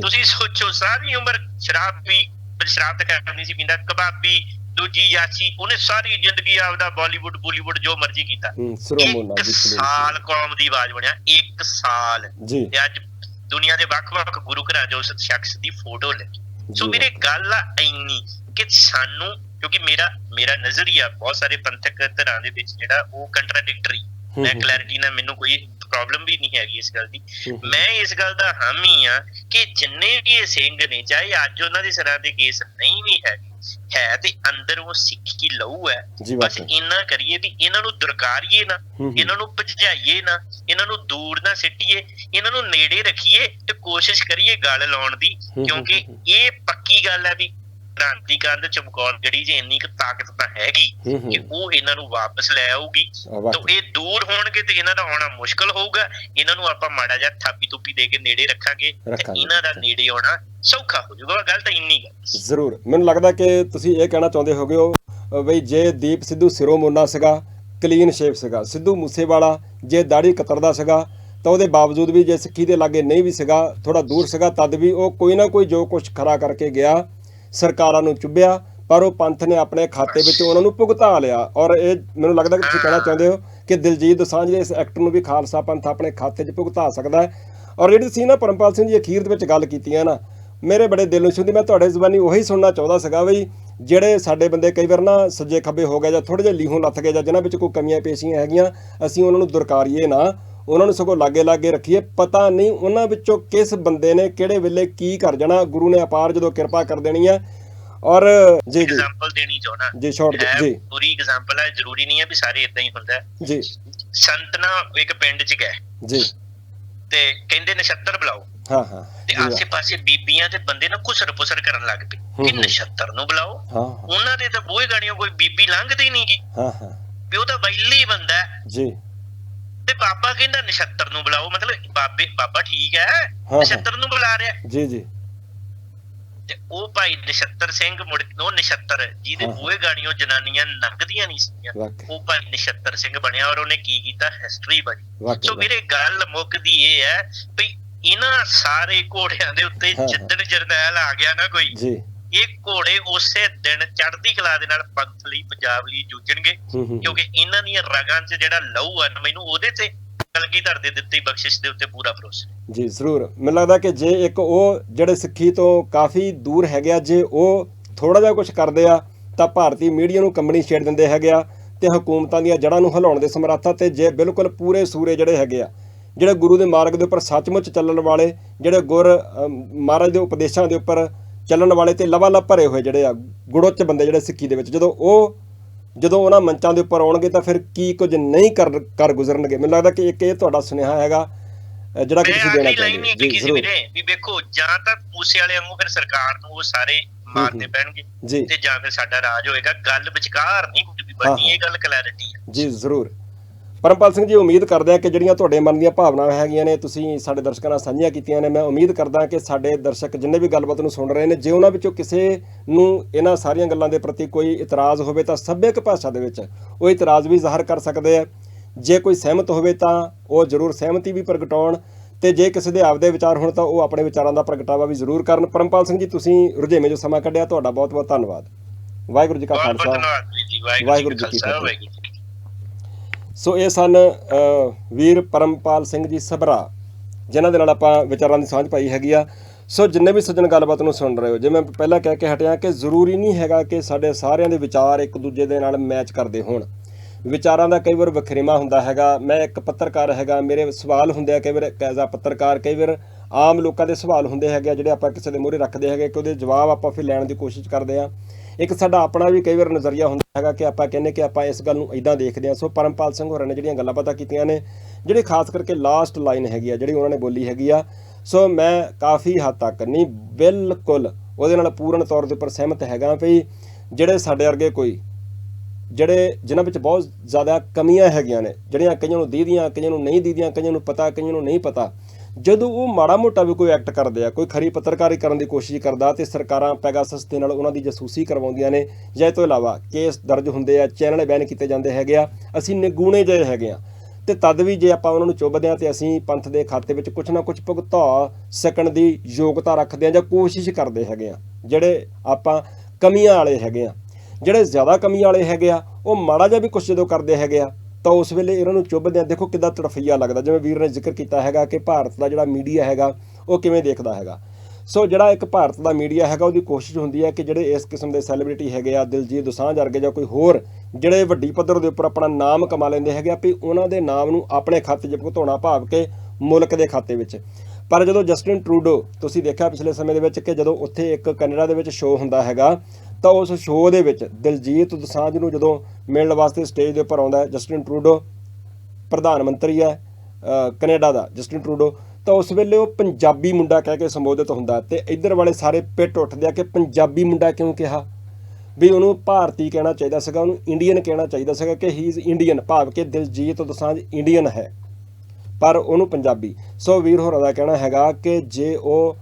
ਤੁਸੀਂ ਸੋਚੋ ਸਾਰੀ ਉਮਰ ਸ਼ਰਾਬ ਵੀ ਸ਼ਰਾਬ ਤਾਂ ਕਰਨੀ ਸੀ ਪੀਂਦਾ ਕਬਾਬੀ ਦੂਜੀ ਯਾਚੀ ਉਹਨੇ ਸਾਰੀ ਜ਼ਿੰਦਗੀ ਆਪਦਾ ਬਾਲੀਵੁੱਡ ਬਾਲੀਵੁੱਡ ਜੋ ਮਰਜ਼ੀ ਕੀਤਾ। ਇੱਕ ਦੀ ਸਾਲ ਕੌਮ ਦੀ ਆਵਾਜ਼ ਬਣਿਆ ਇੱਕ ਸਾਲ। ਜੀ। ਤੇ ਅੱਜ ਦੁਨੀਆ ਦੇ ਵੱਖ-ਵੱਖ ਗੁਰੂ ਘਰਾਂ ਉਸ ਸ਼ਖਸ ਦੀ ਫੋਟੋ ਲੱਗੀ ਸੋ ਜੀ, ਮੇਰੇ ਗੱਲ ਆ ਇੰਨੀ ਕਿ ਸਾਨੂੰ ਕਿਉਂਕਿ ਮੇਰਾ ਮੇਰਾ ਨਜ਼ਰੀਆ ਬਹੁਤ ਸਾਰੇ ਪੰਥਕ ਧਰਾਂ ਦੇ ਵਿੱਚ ਜਿਹੜਾ ਉਹ ਕੰਟਰਾਡਿਕਟਰੀ ਮੈਂ। ਕਲੈਰਿਟੀ ਨਾਲ ਮੈਨੂੰ ਕੋਈ ਪ੍ਰੋਬਲਮ ਵੀ ਨਹੀਂ ਹੈਗੀ ਇਸ ਗੱਲ ਦੀ। ਮੈਂ ਇਸ ਗੱਲ ਦਾ ਹਾਮੀ ਆ ਕਿ ਜਿੰਨੇ ਵੀ ਇਹ ਸਿੰਘ ਨੇ ਚਾਹੇ ਅੱਜ ਉਹਨਾਂ ਦੇ ਸਿਰਾਂ ਤੇ ਕੇਸ ਨਹੀਂ ਵੀ ਹੈ ਹੈ ਤੇ ਅੰਦਰ ਉਹ ਸਿੱਖੀ ਲਹੂ ਹੈ। ਬਸ ਇੰਨਾ ਕਰੀਏ ਵੀ ਇਹਨਾਂ ਨੂੰ ਦੁਰਕਾਰੀਏ ਨਾ। ਇਹਨਾਂ ਨੂੰ ਭਜਾਈਏ ਨਾ ਇਹਨਾਂ ਨੂੰ ਦੂਰ ਨਾ ਸਿੱਟੀਏ ਇਹਨਾਂ ਨੂੰ ਨੇੜੇ ਰੱਖੀਏ ਤੇ ਕੋਸ਼ਿਸ਼ ਕਰੀਏ ਗੱਲ ਲਾਉਣ ਦੀ ਕਿਉਂਕਿ ਇਹ ਪੱਕੀ ਗੱਲ ਹੈ ਵੀ ਕ੍ਰਾਂਤੀ ਕੰਧ ਚਮਕੌਰ ਗੜੀ 'ਚ ਇੰਨੀ ਕੁ ਤਾਕਤ ਤਾਂ ਹੈਗੀ। ਕਿ ਉਹ ਇਹਨਾਂ ਨੂੰ ਵਾਪਸ ਲੈ ਆਊਗੀ। ਤਾਂ ਇਹ ਦੂਰ ਹੋਣਗੇ ਤੇ ਇਹਨਾਂ ਦਾ ਆਉਣਾ ਮੁਸ਼ਕਲ ਹੋਊਗਾ। ਇਹਨਾਂ ਨੂੰ ਆਪਾਂ ਮਾੜਾ ਜਿਹਾ ਥਾਪੀ ਤੁਪੀ ਦੇ ਕੇ ਨੇੜੇ ਰੱਖਾਂਗੇ ਤੇ। ਇਹਨਾਂ ਦਾ ਨੇੜੇ ਆਉਣਾ ਸੌਖਾ ਹੋ ਜਾਊਗਾ। ਗੱਲ ਤਾਂ ਇੰਨੀ ਗੱਲ ਜ਼ਰੂਰ। ਮੈਨੂੰ ਲੱਗਦਾ ਕਿ ਤੁਸੀਂ ਇਹ ਕਹਿਣਾ ਚਾਹੁੰਦੇ ਹੋਗੇ ਹੋ ਬਈ ਜੇ ਦੀਪ ਸਿੱਧੂ ਸਿਰੋਂ ਮੁੰਨਾ ਸੀਗਾ ਕਲੀਨ ਸ਼ੇਪ ਸੀਗਾ ਸਿੱਧੂ ਮੂਸੇਵਾਲਾ ਜੇ ਦਾੜੀ ਕਤਰਦਾ ਸੀਗਾ ਤਾਂ ਉਹਦੇ ਬਾਵਜੂਦ ਵੀ ਜੇ ਸਿੱਖੀ ਦੇ ਲਾਗੇ ਨਹੀਂ ਵੀ ਸੀਗਾ ਥੋੜਾ ਦੂਰ ਸੀਗਾ ਤਦ ਵੀ ਉਹ ਕੋਈ ਨਾ ਕੋਈ ਜੋ ਕੁਝ ਖਰਾ ਕਰਕੇ ਗਿਆ ਸਰਕਾਰਾਂ ਨੂੰ ਚੁੱਭਿਆ, ਪਰ ਉਹ ਪੰਥ ਨੇ ਆਪਣੇ ਖਾਤੇ ਵਿੱਚ ਉਹਨਾਂ ਨੂੰ ਭੁਗਤਾ ਲਿਆ। ਔਰ ਇਹ ਮੈਨੂੰ ਲੱਗਦਾ ਕਿ ਤੁਸੀਂ ਕਹਿਣਾ ਚਾਹੁੰਦੇ ਹੋ ਕਿ ਦਿਲਜੀਤ ਦੋਸਾਂਝ ਦੇ ਇਸ ਐਕਟ ਨੂੰ ਵੀ ਖਾਲਸਾ ਪੰਥ ਆਪਣੇ ਖਾਤੇ 'ਚ ਭੁਗਤਾ ਸਕਦਾ ਹੈ। ਔਰ ਜਿਹੜੀ ਸੀ ਨਾ ਪਰਮਪਾਲ ਸਿੰਘ ਜੀ ਅਖੀਰ ਦੇ ਵਿੱਚ ਗੱਲ ਕੀਤੀ ਹੈ ਨਾ, ਮੇਰੇ ਬੜੇ ਦਿਲ ਨੂੰ ਛੂੰਹਦੀ, ਮੈਂ ਤੁਹਾਡੇ ਜ਼ਬਾਨੀ ਉਹੀ ਸੁਣਨਾ ਚਾਹੁੰਦਾ ਸੀਗਾ ਬਈ ਜਿਹੜੇ ਸਾਡੇ ਬੰਦੇ ਕਈ ਵਾਰ ਨਾ ਸੱਜੇ ਖੱਬੇ ਹੋ ਗਏ ਜਾਂ ਥੋੜੇ ਜਿਹਾ ਲੀਹੋਂ ਲੱਥ ਗਏ ਜਾਂ ਜਿਨ੍ਹਾਂ ਵਿੱਚ ਕੋਈ ਕਮੀਆਂ ਪੇਸ਼ੀਆਂ ਹੈਗੀਆਂ, ਅਸੀਂ ਉਹਨਾਂ ਨੂੰ ਦੁਰਕਾਰੀਏ ਨਾ। ਉਹਨਾਂ ਨੂੰ ਸਗੋਂ ਲਾਗੇ ਲਾਗੇ ਰੱਖੀਏ। ਪਤਾ ਨਹੀਂ ਉਹਨਾਂ ਵਿੱਚੋਂ ਕਿਸ ਬੰਦੇ ਨੇ ਕਿਹੜੇ ਵੇਲੇ ਕੀ ਕਰ ਜਾਣਾ। ਗੁਰੂ ਨੇ ਅਪਾਰ ਜਦੋਂ ਕਿਰਪਾ ਕਰ ਦੇਣੀ ਹੈ ਔਰ ਜੀ ਜੀ। ਐਗਜ਼ਾਮਪਲ ਦੇਣੀ ਚਾਹਣਾ ਜੀ ਸ਼ਾਰਟ ਜੀ। ਪੂਰੀ ਐਗਜ਼ਾਮਪਲ ਹੈ ਜ਼ਰੂਰੀ ਨਹੀਂ ਹੈ ਵੀ ਸਾਰੇ ਇਦਾਂ ਹੀ ਹੁੰਦਾ। ਜੀ। ਸੰਤ ਨਾ ਇੱਕ ਪਿੰਡ 'ਚ ਗਏ। ਜੀ। ਤੇ ਕਹਿੰਦੇ ਨਛੱਤਰ ਬੁਲਾਓ। ਹਾਂ ਹਾਂ। ਤੇ ਆਸੇ ਪਾਸੇ ਬੀਬੀਆਂ ਤੇ ਬੰਦੇ ਨਾ ਕੁਸਰ ਪੁਸਰ ਕਰਨ ਲੱਗ ਪਏ ਕਿ। ਨਛੱਤਰ ਨੂੰ ਬੁਲਾਓ। ਹਾਂ ਉਹਨਾਂ ਦੇ ਤਾਂ ਬੂਹੇ ਗਾੜੀਆਂ ਕੋਈ ਬੀਬੀ ਲੰਘਦੀ ਨਹੀਂ ਗੀ ਹਾਂ ਹਾਂ। ਵੀ ਉਹ ਤਾਂ ਵੈਲੀ ਬੰਦਾ। ਜੀ। ਤੇ ਬਾਬਾ ਕਹਿੰਦਾ ਨਛੱਤਰ ਨੂੰ ਬੁਲਾਓ ਮਤਲਬ ਬਾਬੇ ਬਾਬਾ ਠੀਕ ਹੈ। ਨਛੱਤਰ ਨੂੰ ਬੁਲਾ ਰਿਹਾ। ਜੀ ਜੀ। ਤੇ ਉਹ ਭਾਈ ਨਛੱਤਰ ਸਿੰਘ ਮੁੜ ਉਹ ਨਛੱਤਰ ਜਿਹਦੇ। ਬੂਹੇ ਗਾੜੀਆਂ ਲੰਘਦੀਆਂ ਲੰਘਦੀਆਂ ਨਹੀਂ ਸੀਗੀਆਂ ਉਹ ਭਾਈ ਨਛੱਤਰ ਸਿੰਘ ਬਣਿਆ ਔਰ ਉਹਨੇ ਕੀ ਕੀਤਾ? ਹਿਸਟਰੀ ਬਣੀ। ਸੋ ਮੇਰੇ ਗੱਲ ਮੁੱਕਦੀ ਇਹ ਹੈ ਵੀ ਇਹਨਾਂ ਸਾਰੇ ਘੋੜਿਆਂ ਦੇ ਉੱਤੇ। ਜਿੱਦਣ ਜਰਨੈਲ ਆ ਗਿਆ ਨਾ ਕੋਈ ਜੀ। ਇਹ ਘੋੜੇ ਉਸੇ ਦਿਨ ਚੜ੍ਹਦੀ ਕਲਾ ਦੇ ਨਾਲ ਪੰਥ ਲਈ ਪੰਜਾਬ ਲਈ ਜੂਝਣਗੇ। ਕਿਉਂਕਿ ਇਹਨਾਂ ਦੀਆਂ ਰਗਾਂ 'ਚ ਜਿਹੜਾ ਲਹੂ ਹੈ ਮੈਨੂੰ ਉਹਦੇ ਤੇ ਕਲਗੀਧਰ ਦੇ ਦਿੱਤੀ ਬਖਸ਼ਿਸ਼ ਦੇ ਉੱਤੇ ਪੂਰਾ ਭਰੋਸਾ। ਜੀ ਜ਼ਰੂਰ। ਮੈਨੂੰ ਲੱਗਦਾ ਕਿ ਜੇ ਇੱਕ ਉਹ ਜਿਹੜੇ ਸਿੱਖੀ ਤੋਂ ਕਾਫੀ ਦੂਰ ਹੈਗੇ ਆ ਜੇ ਉਹ ਥੋੜਾ ਜਿਹਾ ਕੁਝ ਕਰਦੇ ਆ ਤਾਂ ਭਾਰਤੀ ਮੀਡੀਆ ਨੂੰ ਕੰਬਣੀ ਛੇੜ ਦਿੰਦੇ ਹੈਗੇ ਆ ਤੇ ਹਕੂਮਤਾਂ ਦੀਆਂ ਜੜ੍ਹਾਂ ਨੂੰ ਹਿਲਾਉਣ ਦੇ ਸਮਰੱਥਾ ਤੇ ਜੇ ਬਿਲਕੁਲ ਪੂਰੇ ਸੂਰੇ ਜਿਹੜੇ ਹੈਗੇ ਆ ਜਿਹੜੇ ਗੁਰੂ ਦੇ ਮਾਰਗ ਦੇ ਉੱਪਰ ਸੱਚਮੁੱਚ ਚੱਲਣ ਵਾਲੇ ਜਿਹੜੇ ਗੁਰ ਮਹਾਰਾਜ ਦੇ ਉਪਦੇਸ਼ਾਂ ਦੇ ਉੱਪਰ ਚੱਲਣ ਵਾਲੇ ਤੇ ਲਵਾਲਬ ਭਰੇ ਹੋਏ ਜਿਹੜੇ ਆ ਗੁੜੋਚ ਬੰਦੇ ਜਿਹੜੇ ਸਿੱਖੀ ਦੇ ਵਿੱਚ ਜਦੋਂ ਉਹ ਜਦੋਂ ਉਹਨਾਂ ਮੰਚਾਂ ਦੇ ਉੱਪਰ ਆਉਣਗੇ ਤਾਂ ਫਿਰ ਕੀ ਕੁਝ ਨਹੀਂ ਕਰ ਕਰ ਗੁਜ਼ਰਨਗੇ। ਮੈਨੂੰ ਲੱਗਦਾ ਕਿ ਇੱਕ ਇਹ ਤੁਹਾਡਾ ਸੁਨੇਹਾ ਹੈਗਾ ਜਿਹੜਾ ਕਿ ਤੁਸੀਂ ਦੇਣਾ ਚਾਹੁੰਦੇ ਹੋ। ਜੀ ਜ਼ਰੂਰ। ਵੀ ਵੇਖੋ ਜਾਂ ਤਾਂ ਮੂਸੇ ਵਾਲੇ ਵਾਂਗੂ ਫਿਰ ਸਰਕਾਰ ਨੂੰ ਉਹ ਸਾਰੇ ਮਾਰਦੇ। ਪੈਣਗੇ ਤੇ ਜਾਂ ਫਿਰ ਸਾਡਾ ਰਾਜ ਹੋਏਗਾ। ਗੱਲ ਵਿਚਕਾਰ ਨਹੀਂ ਬਣਨੀ ਇਹ ਗੱਲ ਕਲੈਰਿਟੀ ਹੈ ਜੀ ਜ਼ਰੂਰ। ਪਰਮਪਾਲ ਸਿੰਘ ਜੀ ਉਮੀਦ ਕਰਦੇ ਆ ਕਿ ਜਿਹੜੀਆਂ ਤੁਹਾਡੇ ਮਨ ਦੀਆਂ ਭਾਵਨਾਵਾਂ ਹੈਗੀਆਂ ਨੇ ਤੁਸੀਂ ਸਾਡੇ ਦਰਸ਼ਕਾਂ ਨਾਲ ਸਾਂਝੀਆਂ ਕੀਤੀਆਂ ਨੇ ਮੈਂ ਉਮੀਦ ਕਰਦਾ ਕਿ ਸਾਡੇ ਦਰਸ਼ਕ ਜਿੰਨੇ ਵੀ ਗੱਲਬਾਤ ਨੂੰ ਸੁਣ ਰਹੇ ਨੇ ਜੇ ਉਹਨਾਂ ਵਿੱਚੋਂ ਕਿਸੇ ਨੂੰ ਇਹਨਾਂ ਸਾਰੀਆਂ ਗੱਲਾਂ ਦੇ ਪ੍ਰਤੀ ਕੋਈ ਇਤਰਾਜ਼ ਹੋਵੇ ਤਾਂ ਸੱਭਿਅਕ ਭਾਸ਼ਾ ਦੇ ਵਿੱਚ ਉਹ ਇਤਰਾਜ਼ ਵੀ ਜ਼ਾਹਰ ਕਰ ਸਕਦੇ ਆ। ਜੇ ਕੋਈ ਸਹਿਮਤ ਹੋਵੇ ਤਾਂ ਉਹ ਜ਼ਰੂਰ ਸਹਿਮਤੀ ਵੀ ਪ੍ਰਗਟਾਉਣ ਤੇ ਜੇ ਕਿਸੇ ਦੇ ਆਪਦੇ ਵਿਚਾਰ ਹੋਣ ਤਾਂ ਉਹ ਆਪਣੇ ਵਿਚਾਰਾਂ ਦਾ ਪ੍ਰਗਟਾਵਾ ਵੀ ਜ਼ਰੂਰ ਕਰਨ। ਪਰਮਪਾਲ ਸਿੰਘ ਜੀ ਤੁਸੀਂ ਰੁਝੇਵੇਂ ਜੋ ਸਮਾਂ ਕੱਢਿਆ ਤੁਹਾਡਾ ਬਹੁਤ ਬਹੁਤ ਧੰਨਵਾਦ। ਵਾਹਿਗੁਰੂ ਜੀ ਕਾ ਖਾਲਸਾ। ਵਾਹਿਗੁਰੂ ਜੀ ਕੀ ਫਤਿਹ। ਸੋ ਇਹ ਸਨ ਵੀਰ ਪਰਮਪਾਲ ਸਿੰਘ ਜੀ ਸਭਰਾ, ਜਿਨ੍ਹਾਂ ਦੇ ਨਾਲ ਆਪਾਂ ਵਿਚਾਰਾਂ ਦੀ ਸਾਂਝ ਪਾਈ ਹੈਗੀ ਆ। ਸੋ ਜਿੰਨੇ ਵੀ ਸੱਜਣ ਗੱਲਬਾਤ ਨੂੰ ਸੁਣ ਰਹੇ ਹੋ, ਜਿਵੇਂ ਪਹਿਲਾਂ ਕਹਿ ਕੇ ਹਟਿਆ ਕਿ ਜ਼ਰੂਰੀ ਨਹੀਂ ਹੈਗਾ ਕਿ ਸਾਡੇ ਸਾਰਿਆਂ ਦੇ ਵਿਚਾਰ ਇੱਕ ਦੂਜੇ ਦੇ ਨਾਲ ਮੈਚ ਕਰਦੇ ਹੋਣ। ਵਿਚਾਰਾਂ ਦਾ ਕਈ ਵਾਰ ਵਖਰੇਵਾ ਹੁੰਦਾ ਹੈਗਾ, ਮੈਂ ਇੱਕ ਪੱਤਰਕਾਰ ਹੈਗਾ, ਮੇਰੇ ਸਵਾਲ ਹੁੰਦੇ ਆ ਕਈ ਵਾਰ ਐਜ਼ ਆ ਪੱਤਰਕਾਰ, ਕਈ ਵਾਰ ਆਮ ਲੋਕਾਂ ਦੇ ਸਵਾਲ ਹੁੰਦੇ ਹੈਗੇ ਆ ਜਿਹੜੇ ਆਪਾਂ ਕਿਸੇ ਦੇ ਮੂਹਰੇ ਰੱਖਦੇ ਹੈਗੇ, ਕਿ ਉਹਦੇ ਜਵਾਬ ਆਪਾਂ ਫਿਰ ਲੈਣ ਦੀ ਕੋਸ਼ਿਸ਼ ਕਰਦੇ ਆ। ਇੱਕ ਸਾਡਾ ਆਪਣਾ ਵੀ ਕਈ ਵਾਰ ਨਜ਼ਰੀਆ ਹੁੰਦਾ ਹੈਗਾ ਕਿ ਆਪਾਂ ਕਹਿੰਨੇ ਕਿ ਆਪਾਂ ਇਸ ਗੱਲ ਨੂੰ ਇਦਾਂ ਦੇਖਦੇ ਹਾਂ। ਸੋ ਪਰਮਪਾਲ ਸਿੰਘ ਹੋਰਾਂ ਨੇ ਜਿਹੜੀਆਂ ਗੱਲਾਂ ਬਾਤਾਂ ਕੀਤੀਆਂ ਨੇ, ਜਿਹੜੀ ਖਾਸ ਕਰਕੇ ਲਾਸਟ ਲਾਈਨ ਹੈਗੀ ਆ, ਜਿਹੜੀ ਉਹਨਾਂ ਨੇ ਬੋਲੀ ਹੈਗੀ ਆ, ਸੋ ਮੈਂ ਕਾਫੀ ਹੱਦ ਤੱਕ ਨਹੀਂ, ਬਿਲਕੁਲ ਉਹਦੇ ਨਾਲ ਪੂਰਨ ਤੌਰ ਦੇ ਉੱਪਰ ਸਹਿਮਤ ਹੈਗਾ ਵੀ ਜਿਹੜੇ ਸਾਡੇ ਵਰਗੇ ਕੋਈ, ਜਿਹੜੇ ਜਿਨ੍ਹਾਂ ਵਿੱਚ ਬਹੁਤ ਜ਼ਿਆਦਾ ਕਮੀਆਂ ਹੈਗੀਆਂ ਨੇ, ਜਿਹੜੀਆਂ ਕਈਆਂ ਨੂੰ ਦੀਦੀਆਂ, ਕਈਆਂ ਨੂੰ ਨਹੀਂ ਦੀਦੀਆਂ, ਕਈਆਂ ਨੂੰ ਪਤਾ, ਕਈਆਂ ਨੂੰ ਨਹੀਂ ਪਤਾ ਜਦੋਂ ਉਹ ਮਾੜਾ ਮੋਟਾ ਵੀ ਕੋਈ ਐਕਟ ਕਰਦੇ ਆ, ਕੋਈ ਖਰੀ ਪੱਤਰਕਾਰੀ ਕਰਨ ਦੀ ਕੋਸ਼ਿਸ਼ ਕਰਦਾ ਤੇ ਸਰਕਾਰਾਂ ਪੈਗਾਸਸ ਦੇ ਨਾਲ ਉਹਨਾਂ ਦੀ ਜਾਸੂਸੀ ਕਰਵਾਉਂਦੀਆਂ ਨੇ, ਜਾਂ ਇਹ ਤੋਂ ਇਲਾਵਾ ਕੇਸ ਦਰਜ ਹੁੰਦੇ ਆ, ਚੈਨਲ ਬੈਨ ਕੀਤੇ ਜਾਂਦੇ ਹੈਗੇ ਆ, ਅਸੀਂ ਨਿਗੂਣੇ ਜਿਹੇ ਹੈਗੇ ਆ। ਤੇ ਤਦ ਵੀ ਜੇ ਆਪਾਂ ਉਹਨਾਂ ਨੂੰ ਚੁੱਭਦੇ ਆ ਤੇ ਅਸੀਂ ਪੰਥ ਦੇ ਖਾਤੇ ਵਿੱਚ ਕੁਝ ਨਾ ਕੁਝ ਭੁਗਤਾ ਸਕਣ ਦੀ ਯੋਗਤਾ ਰੱਖਦੇ ਆ ਜਾਂ ਕੋਸ਼ਿਸ਼ ਕਰਦੇ ਹੈਗੇ ਆ, ਜਿਹੜੇ ਆਪਾਂ ਕਮੀਆਂ ਵਾਲੇ ਹੈਗੇ ਆ। ਜਿਹੜੇ ਜ਼ਿਆਦਾ ਕਮੀ ਵਾਲੇ ਹੈਗੇ ਆ, ਉਹ ਮਾੜਾ ਜਿਹਾ ਵੀ ਕੁਛ ਜਦੋਂ ਕਰਦੇ ਹੈਗੇ ਆ ਤਾਂ ਉਸ ਵੇਲੇ ਇਹਨਾਂ ਨੂੰ ਚੁੱਭਦੇ ਆ ਦੇਖੋ ਕਿੱਦਾਂ ਤੜਫਈਆ ਲੱਗਦਾ, ਜਿਵੇਂ ਵੀਰ ਨੇ ਜ਼ਿਕਰ ਕੀਤਾ ਹੈਗਾ ਕਿ ਭਾਰਤ ਦਾ ਜਿਹੜਾ ਮੀਡੀਆ ਹੈਗਾ, ਉਹ ਕਿਵੇਂ ਦੇਖਦਾ ਹੈਗਾ। ਸੋ ਜਿਹੜਾ ਇੱਕ ਭਾਰਤ ਦਾ ਮੀਡੀਆ ਹੈਗਾ, ਉਹਦੀ ਕੋਸ਼ਿਸ਼ ਹੁੰਦੀ ਹੈ ਕਿ ਜਿਹੜੇ ਇਸ ਕਿਸਮ ਦੇ ਸੈਲੀਬ੍ਰਿਟੀ ਹੈਗੇ ਆ, ਦਿਲਜੀਤ ਦੋਸਾਂਝ ਵਰਗੇ ਜਾਂ ਕੋਈ ਹੋਰ, ਜਿਹੜੇ ਵੱਡੀ ਪੱਧਰ ਦੇ ਉੱਪਰ ਆਪਣਾ ਨਾਮ ਕਮਾ ਲੈਂਦੇ ਹੈਗੇ ਆ, ਵੀ ਉਹਨਾਂ ਦੇ ਨਾਮ ਨੂੰ ਆਪਣੇ ਖਾਤੇ 'ਚ ਭੁਗਤਾਉਣਾ ਭਾਵ ਕੇ ਮੁਲਕ ਦੇ ਖਾਤੇ ਵਿੱਚ। ਪਰ ਜਦੋਂ ਜਸਟਿਨ ਟਰੂਡੋ, ਤੁਸੀਂ ਦੇਖਿਆ ਪਿਛਲੇ ਸਮੇਂ ਦੇ ਵਿੱਚ ਕਿ ਜਦੋਂ ਉੱਥੇ ਇੱਕ ਕੈਨੇਡਾ ਦੇ ਵਿੱਚ ਸ਼ੋਅ ਹੁੰਦਾ ਹੈਗਾ ਤਾਂ ਉਸ ਸ਼ੋਅ ਦੇ ਵਿੱਚ ਦਿਲਜੀਤ ਦੋਸਾਂਝ ਨੂੰ ਜਦੋਂ ਮਿਲਣ ਵਾਸਤੇ ਸਟੇਜ ਦੇ ਉੱਪਰ ਆਉਂਦਾ ਹੈ ਜਸਟਿਨ ਟਰੂਡੋ ਪ੍ਰਧਾਨ ਮੰਤਰੀ ਹੈ ਅ, ਕੈਨੇਡਾ ਦਾ ਜਸਟਿਨ ਟਰੂਡੋ ਤਾਂ ਉਸ ਵੇਲੇ ਉਹ ਪੰਜਾਬੀ ਮੁੰਡਾ ਕਹਿ ਕੇ ਸੰਬੋਧਿਤ ਹੁੰਦਾ ਤੇ ਇੱਧਰ ਵਾਲੇ ਸਾਰੇ ਪਿੱਟ ਉੱਠਦੇ ਆ ਕਿ ਪੰਜਾਬੀ ਮੁੰਡਾ ਕਿਉਂ ਕਿਹਾ? ਵੀ ਉਹਨੂੰ ਭਾਰਤੀ ਕਹਿਣਾ ਚਾਹੀਦਾ ਸੀਗਾ ਉਹਨੂੰ ਇੰਡੀਅਨ ਕਹਿਣਾ ਚਾਹੀਦਾ ਸੀਗਾ ਕਿ ਹੀ ਇਜ਼ ਇੰਡੀਅਨ ਭਾਵ ਕਿ ਦਿਲਜੀਤ ਦੋਸਾਂਝ ਇੰਡੀਅਨ ਹੈ ਪਰ ਉਹਨੂੰ ਪੰਜਾਬੀ। ਸੋ ਵੀਰ ਹੋਰਾਂ ਦਾ ਕਹਿਣਾ ਹੈਗਾ ਕਿ ਜੇ ਉਹ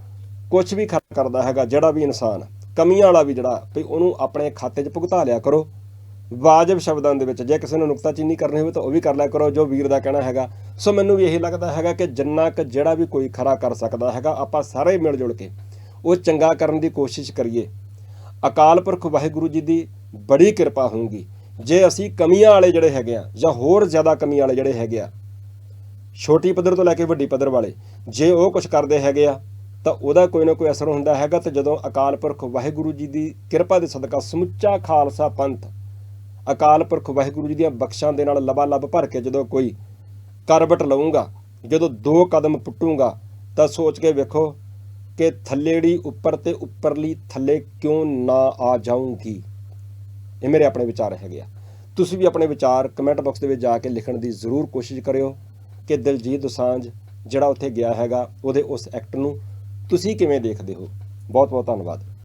ਕੁਝ ਵੀ ਖਰਚ ਕਰਦਾ ਹੈਗਾ ਜਿਹੜਾ ਵੀ ਇਨਸਾਨ ਕਮੀਆਂ ਵਾਲਾ ਵੀ ਜਿਹੜਾ, ਵੀ ਉਹਨੂੰ ਆਪਣੇ ਖਾਤੇ 'ਚ ਭੁਗਤਾ ਲਿਆ ਕਰੋ। ਵਾਜਬ ਸ਼ਬਦਾਂ ਦੇ ਵਿੱਚ, ਜੇ ਕਿਸੇ ਨੂੰ ਨੁਕਤਾਚੀਨੀ ਕਰਨੀ ਹੋਵੇ ਤਾਂ ਉਹ ਵੀ ਕਰ ਲਿਆ ਕਰੋ, ਜੋ ਵੀਰ ਦਾ ਕਹਿਣਾ ਹੈਗਾ। ਸੋ ਮੈਨੂੰ ਵੀ ਇਹੀ ਲੱਗਦਾ ਹੈਗਾ ਕਿ ਜਿੰਨਾ ਕੁ ਜਿਹੜਾ ਵੀ ਕੋਈ ਖਰਾ ਕਰ ਸਕਦਾ ਹੈਗਾ, ਆਪਾਂ ਸਾਰੇ ਮਿਲ ਜੁਲ ਕੇ ਉਹ ਚੰਗਾ ਕਰਨ ਦੀ ਕੋਸ਼ਿਸ਼ ਕਰੀਏ। ਅਕਾਲ ਪੁਰਖ ਵਾਹਿਗੁਰੂ ਜੀ ਦੀ ਬੜੀ ਕਿਰਪਾ ਹੋਊਗੀ। ਜੇ ਅਸੀਂ ਕਮੀਆਂ ਵਾਲੇ ਜਿਹੜੇ ਹੈਗੇ ਆ, ਜਾਂ ਹੋਰ ਜ਼ਿਆਦਾ ਕਮੀ ਵਾਲੇ ਜਿਹੜੇ ਹੈਗੇ ਆ, ਛੋਟੀ ਪੱਧਰ ਤੋਂ ਲੈ ਕੇ ਵੱਡੀ ਪੱਧਰ ਵਾਲੇ, ਜੇ ਉਹ ਕੁਝ ਕਰਦੇ ਹੈਗੇ ਆ ਤਾਂ ਉਹਦਾ ਕੋਈ ਨਾ ਕੋਈ ਅਸਰ ਹੁੰਦਾ ਹੈਗਾ ਤਾਂ ਜਦੋਂ ਅਕਾਲ ਪੁਰਖ ਵਾਹਿਗੁਰੂ ਜੀ ਦੀ ਕਿਰਪਾ ਦੇ ਸਦਕਾ ਸਮੁੱਚਾ ਖਾਲਸਾ ਪੰਥ ਅਕਾਲ ਪੁਰਖ ਵਾਹਿਗੁਰੂ ਜੀ ਦੀਆਂ ਬਖਸ਼ਾਂ ਦੇ ਨਾਲ ਲਬਾ ਲਬ ਭਰ ਕੇ ਜਦੋਂ ਕੋਈ ਕਰਵਟ ਲਵਾਂਗਾ ਜਦੋਂ ਦੋ ਕਦਮ ਪੁੱਟੂਗਾ, ਤਾਂ ਸੋਚ ਕੇ ਵੇਖੋ ਕਿ ਥੱਲੇੜੀ ਉੱਪਰ ਤੇ ਉੱਪਰਲੀ ਥੱਲੇ ਕਿਉਂ ਨਾ ਆ ਜਾਊਂਗੀ। ਇਹ ਮੇਰੇ ਆਪਣੇ ਵਿਚਾਰ ਹੈਗੇ ਆ। ਤੁਸੀਂ ਵੀ ਆਪਣੇ ਵਿਚਾਰ ਕਮੈਂਟ ਬਾਕਸ ਦੇ ਵਿੱਚ ਜਾ ਕੇ ਲਿਖਣ ਦੀ ਜ਼ਰੂਰ ਕੋਸ਼ਿਸ਼ ਕਰਿਓ ਕਿ ਦਿਲਜੀਤ ਦੋਸਾਂਝ ਜਿਹੜਾ ਉੱਥੇ ਗਿਆ ਹੈਗਾ, ਉਹਦੇ ਉਸ ਐਕਟ ਨੂੰ ਤੁਸੀਂ ਕਿਵੇਂ ਦੇਖਦੇ ਹੋ? ਬਹੁਤ ਬਹੁਤ ਧੰਨਵਾਦ।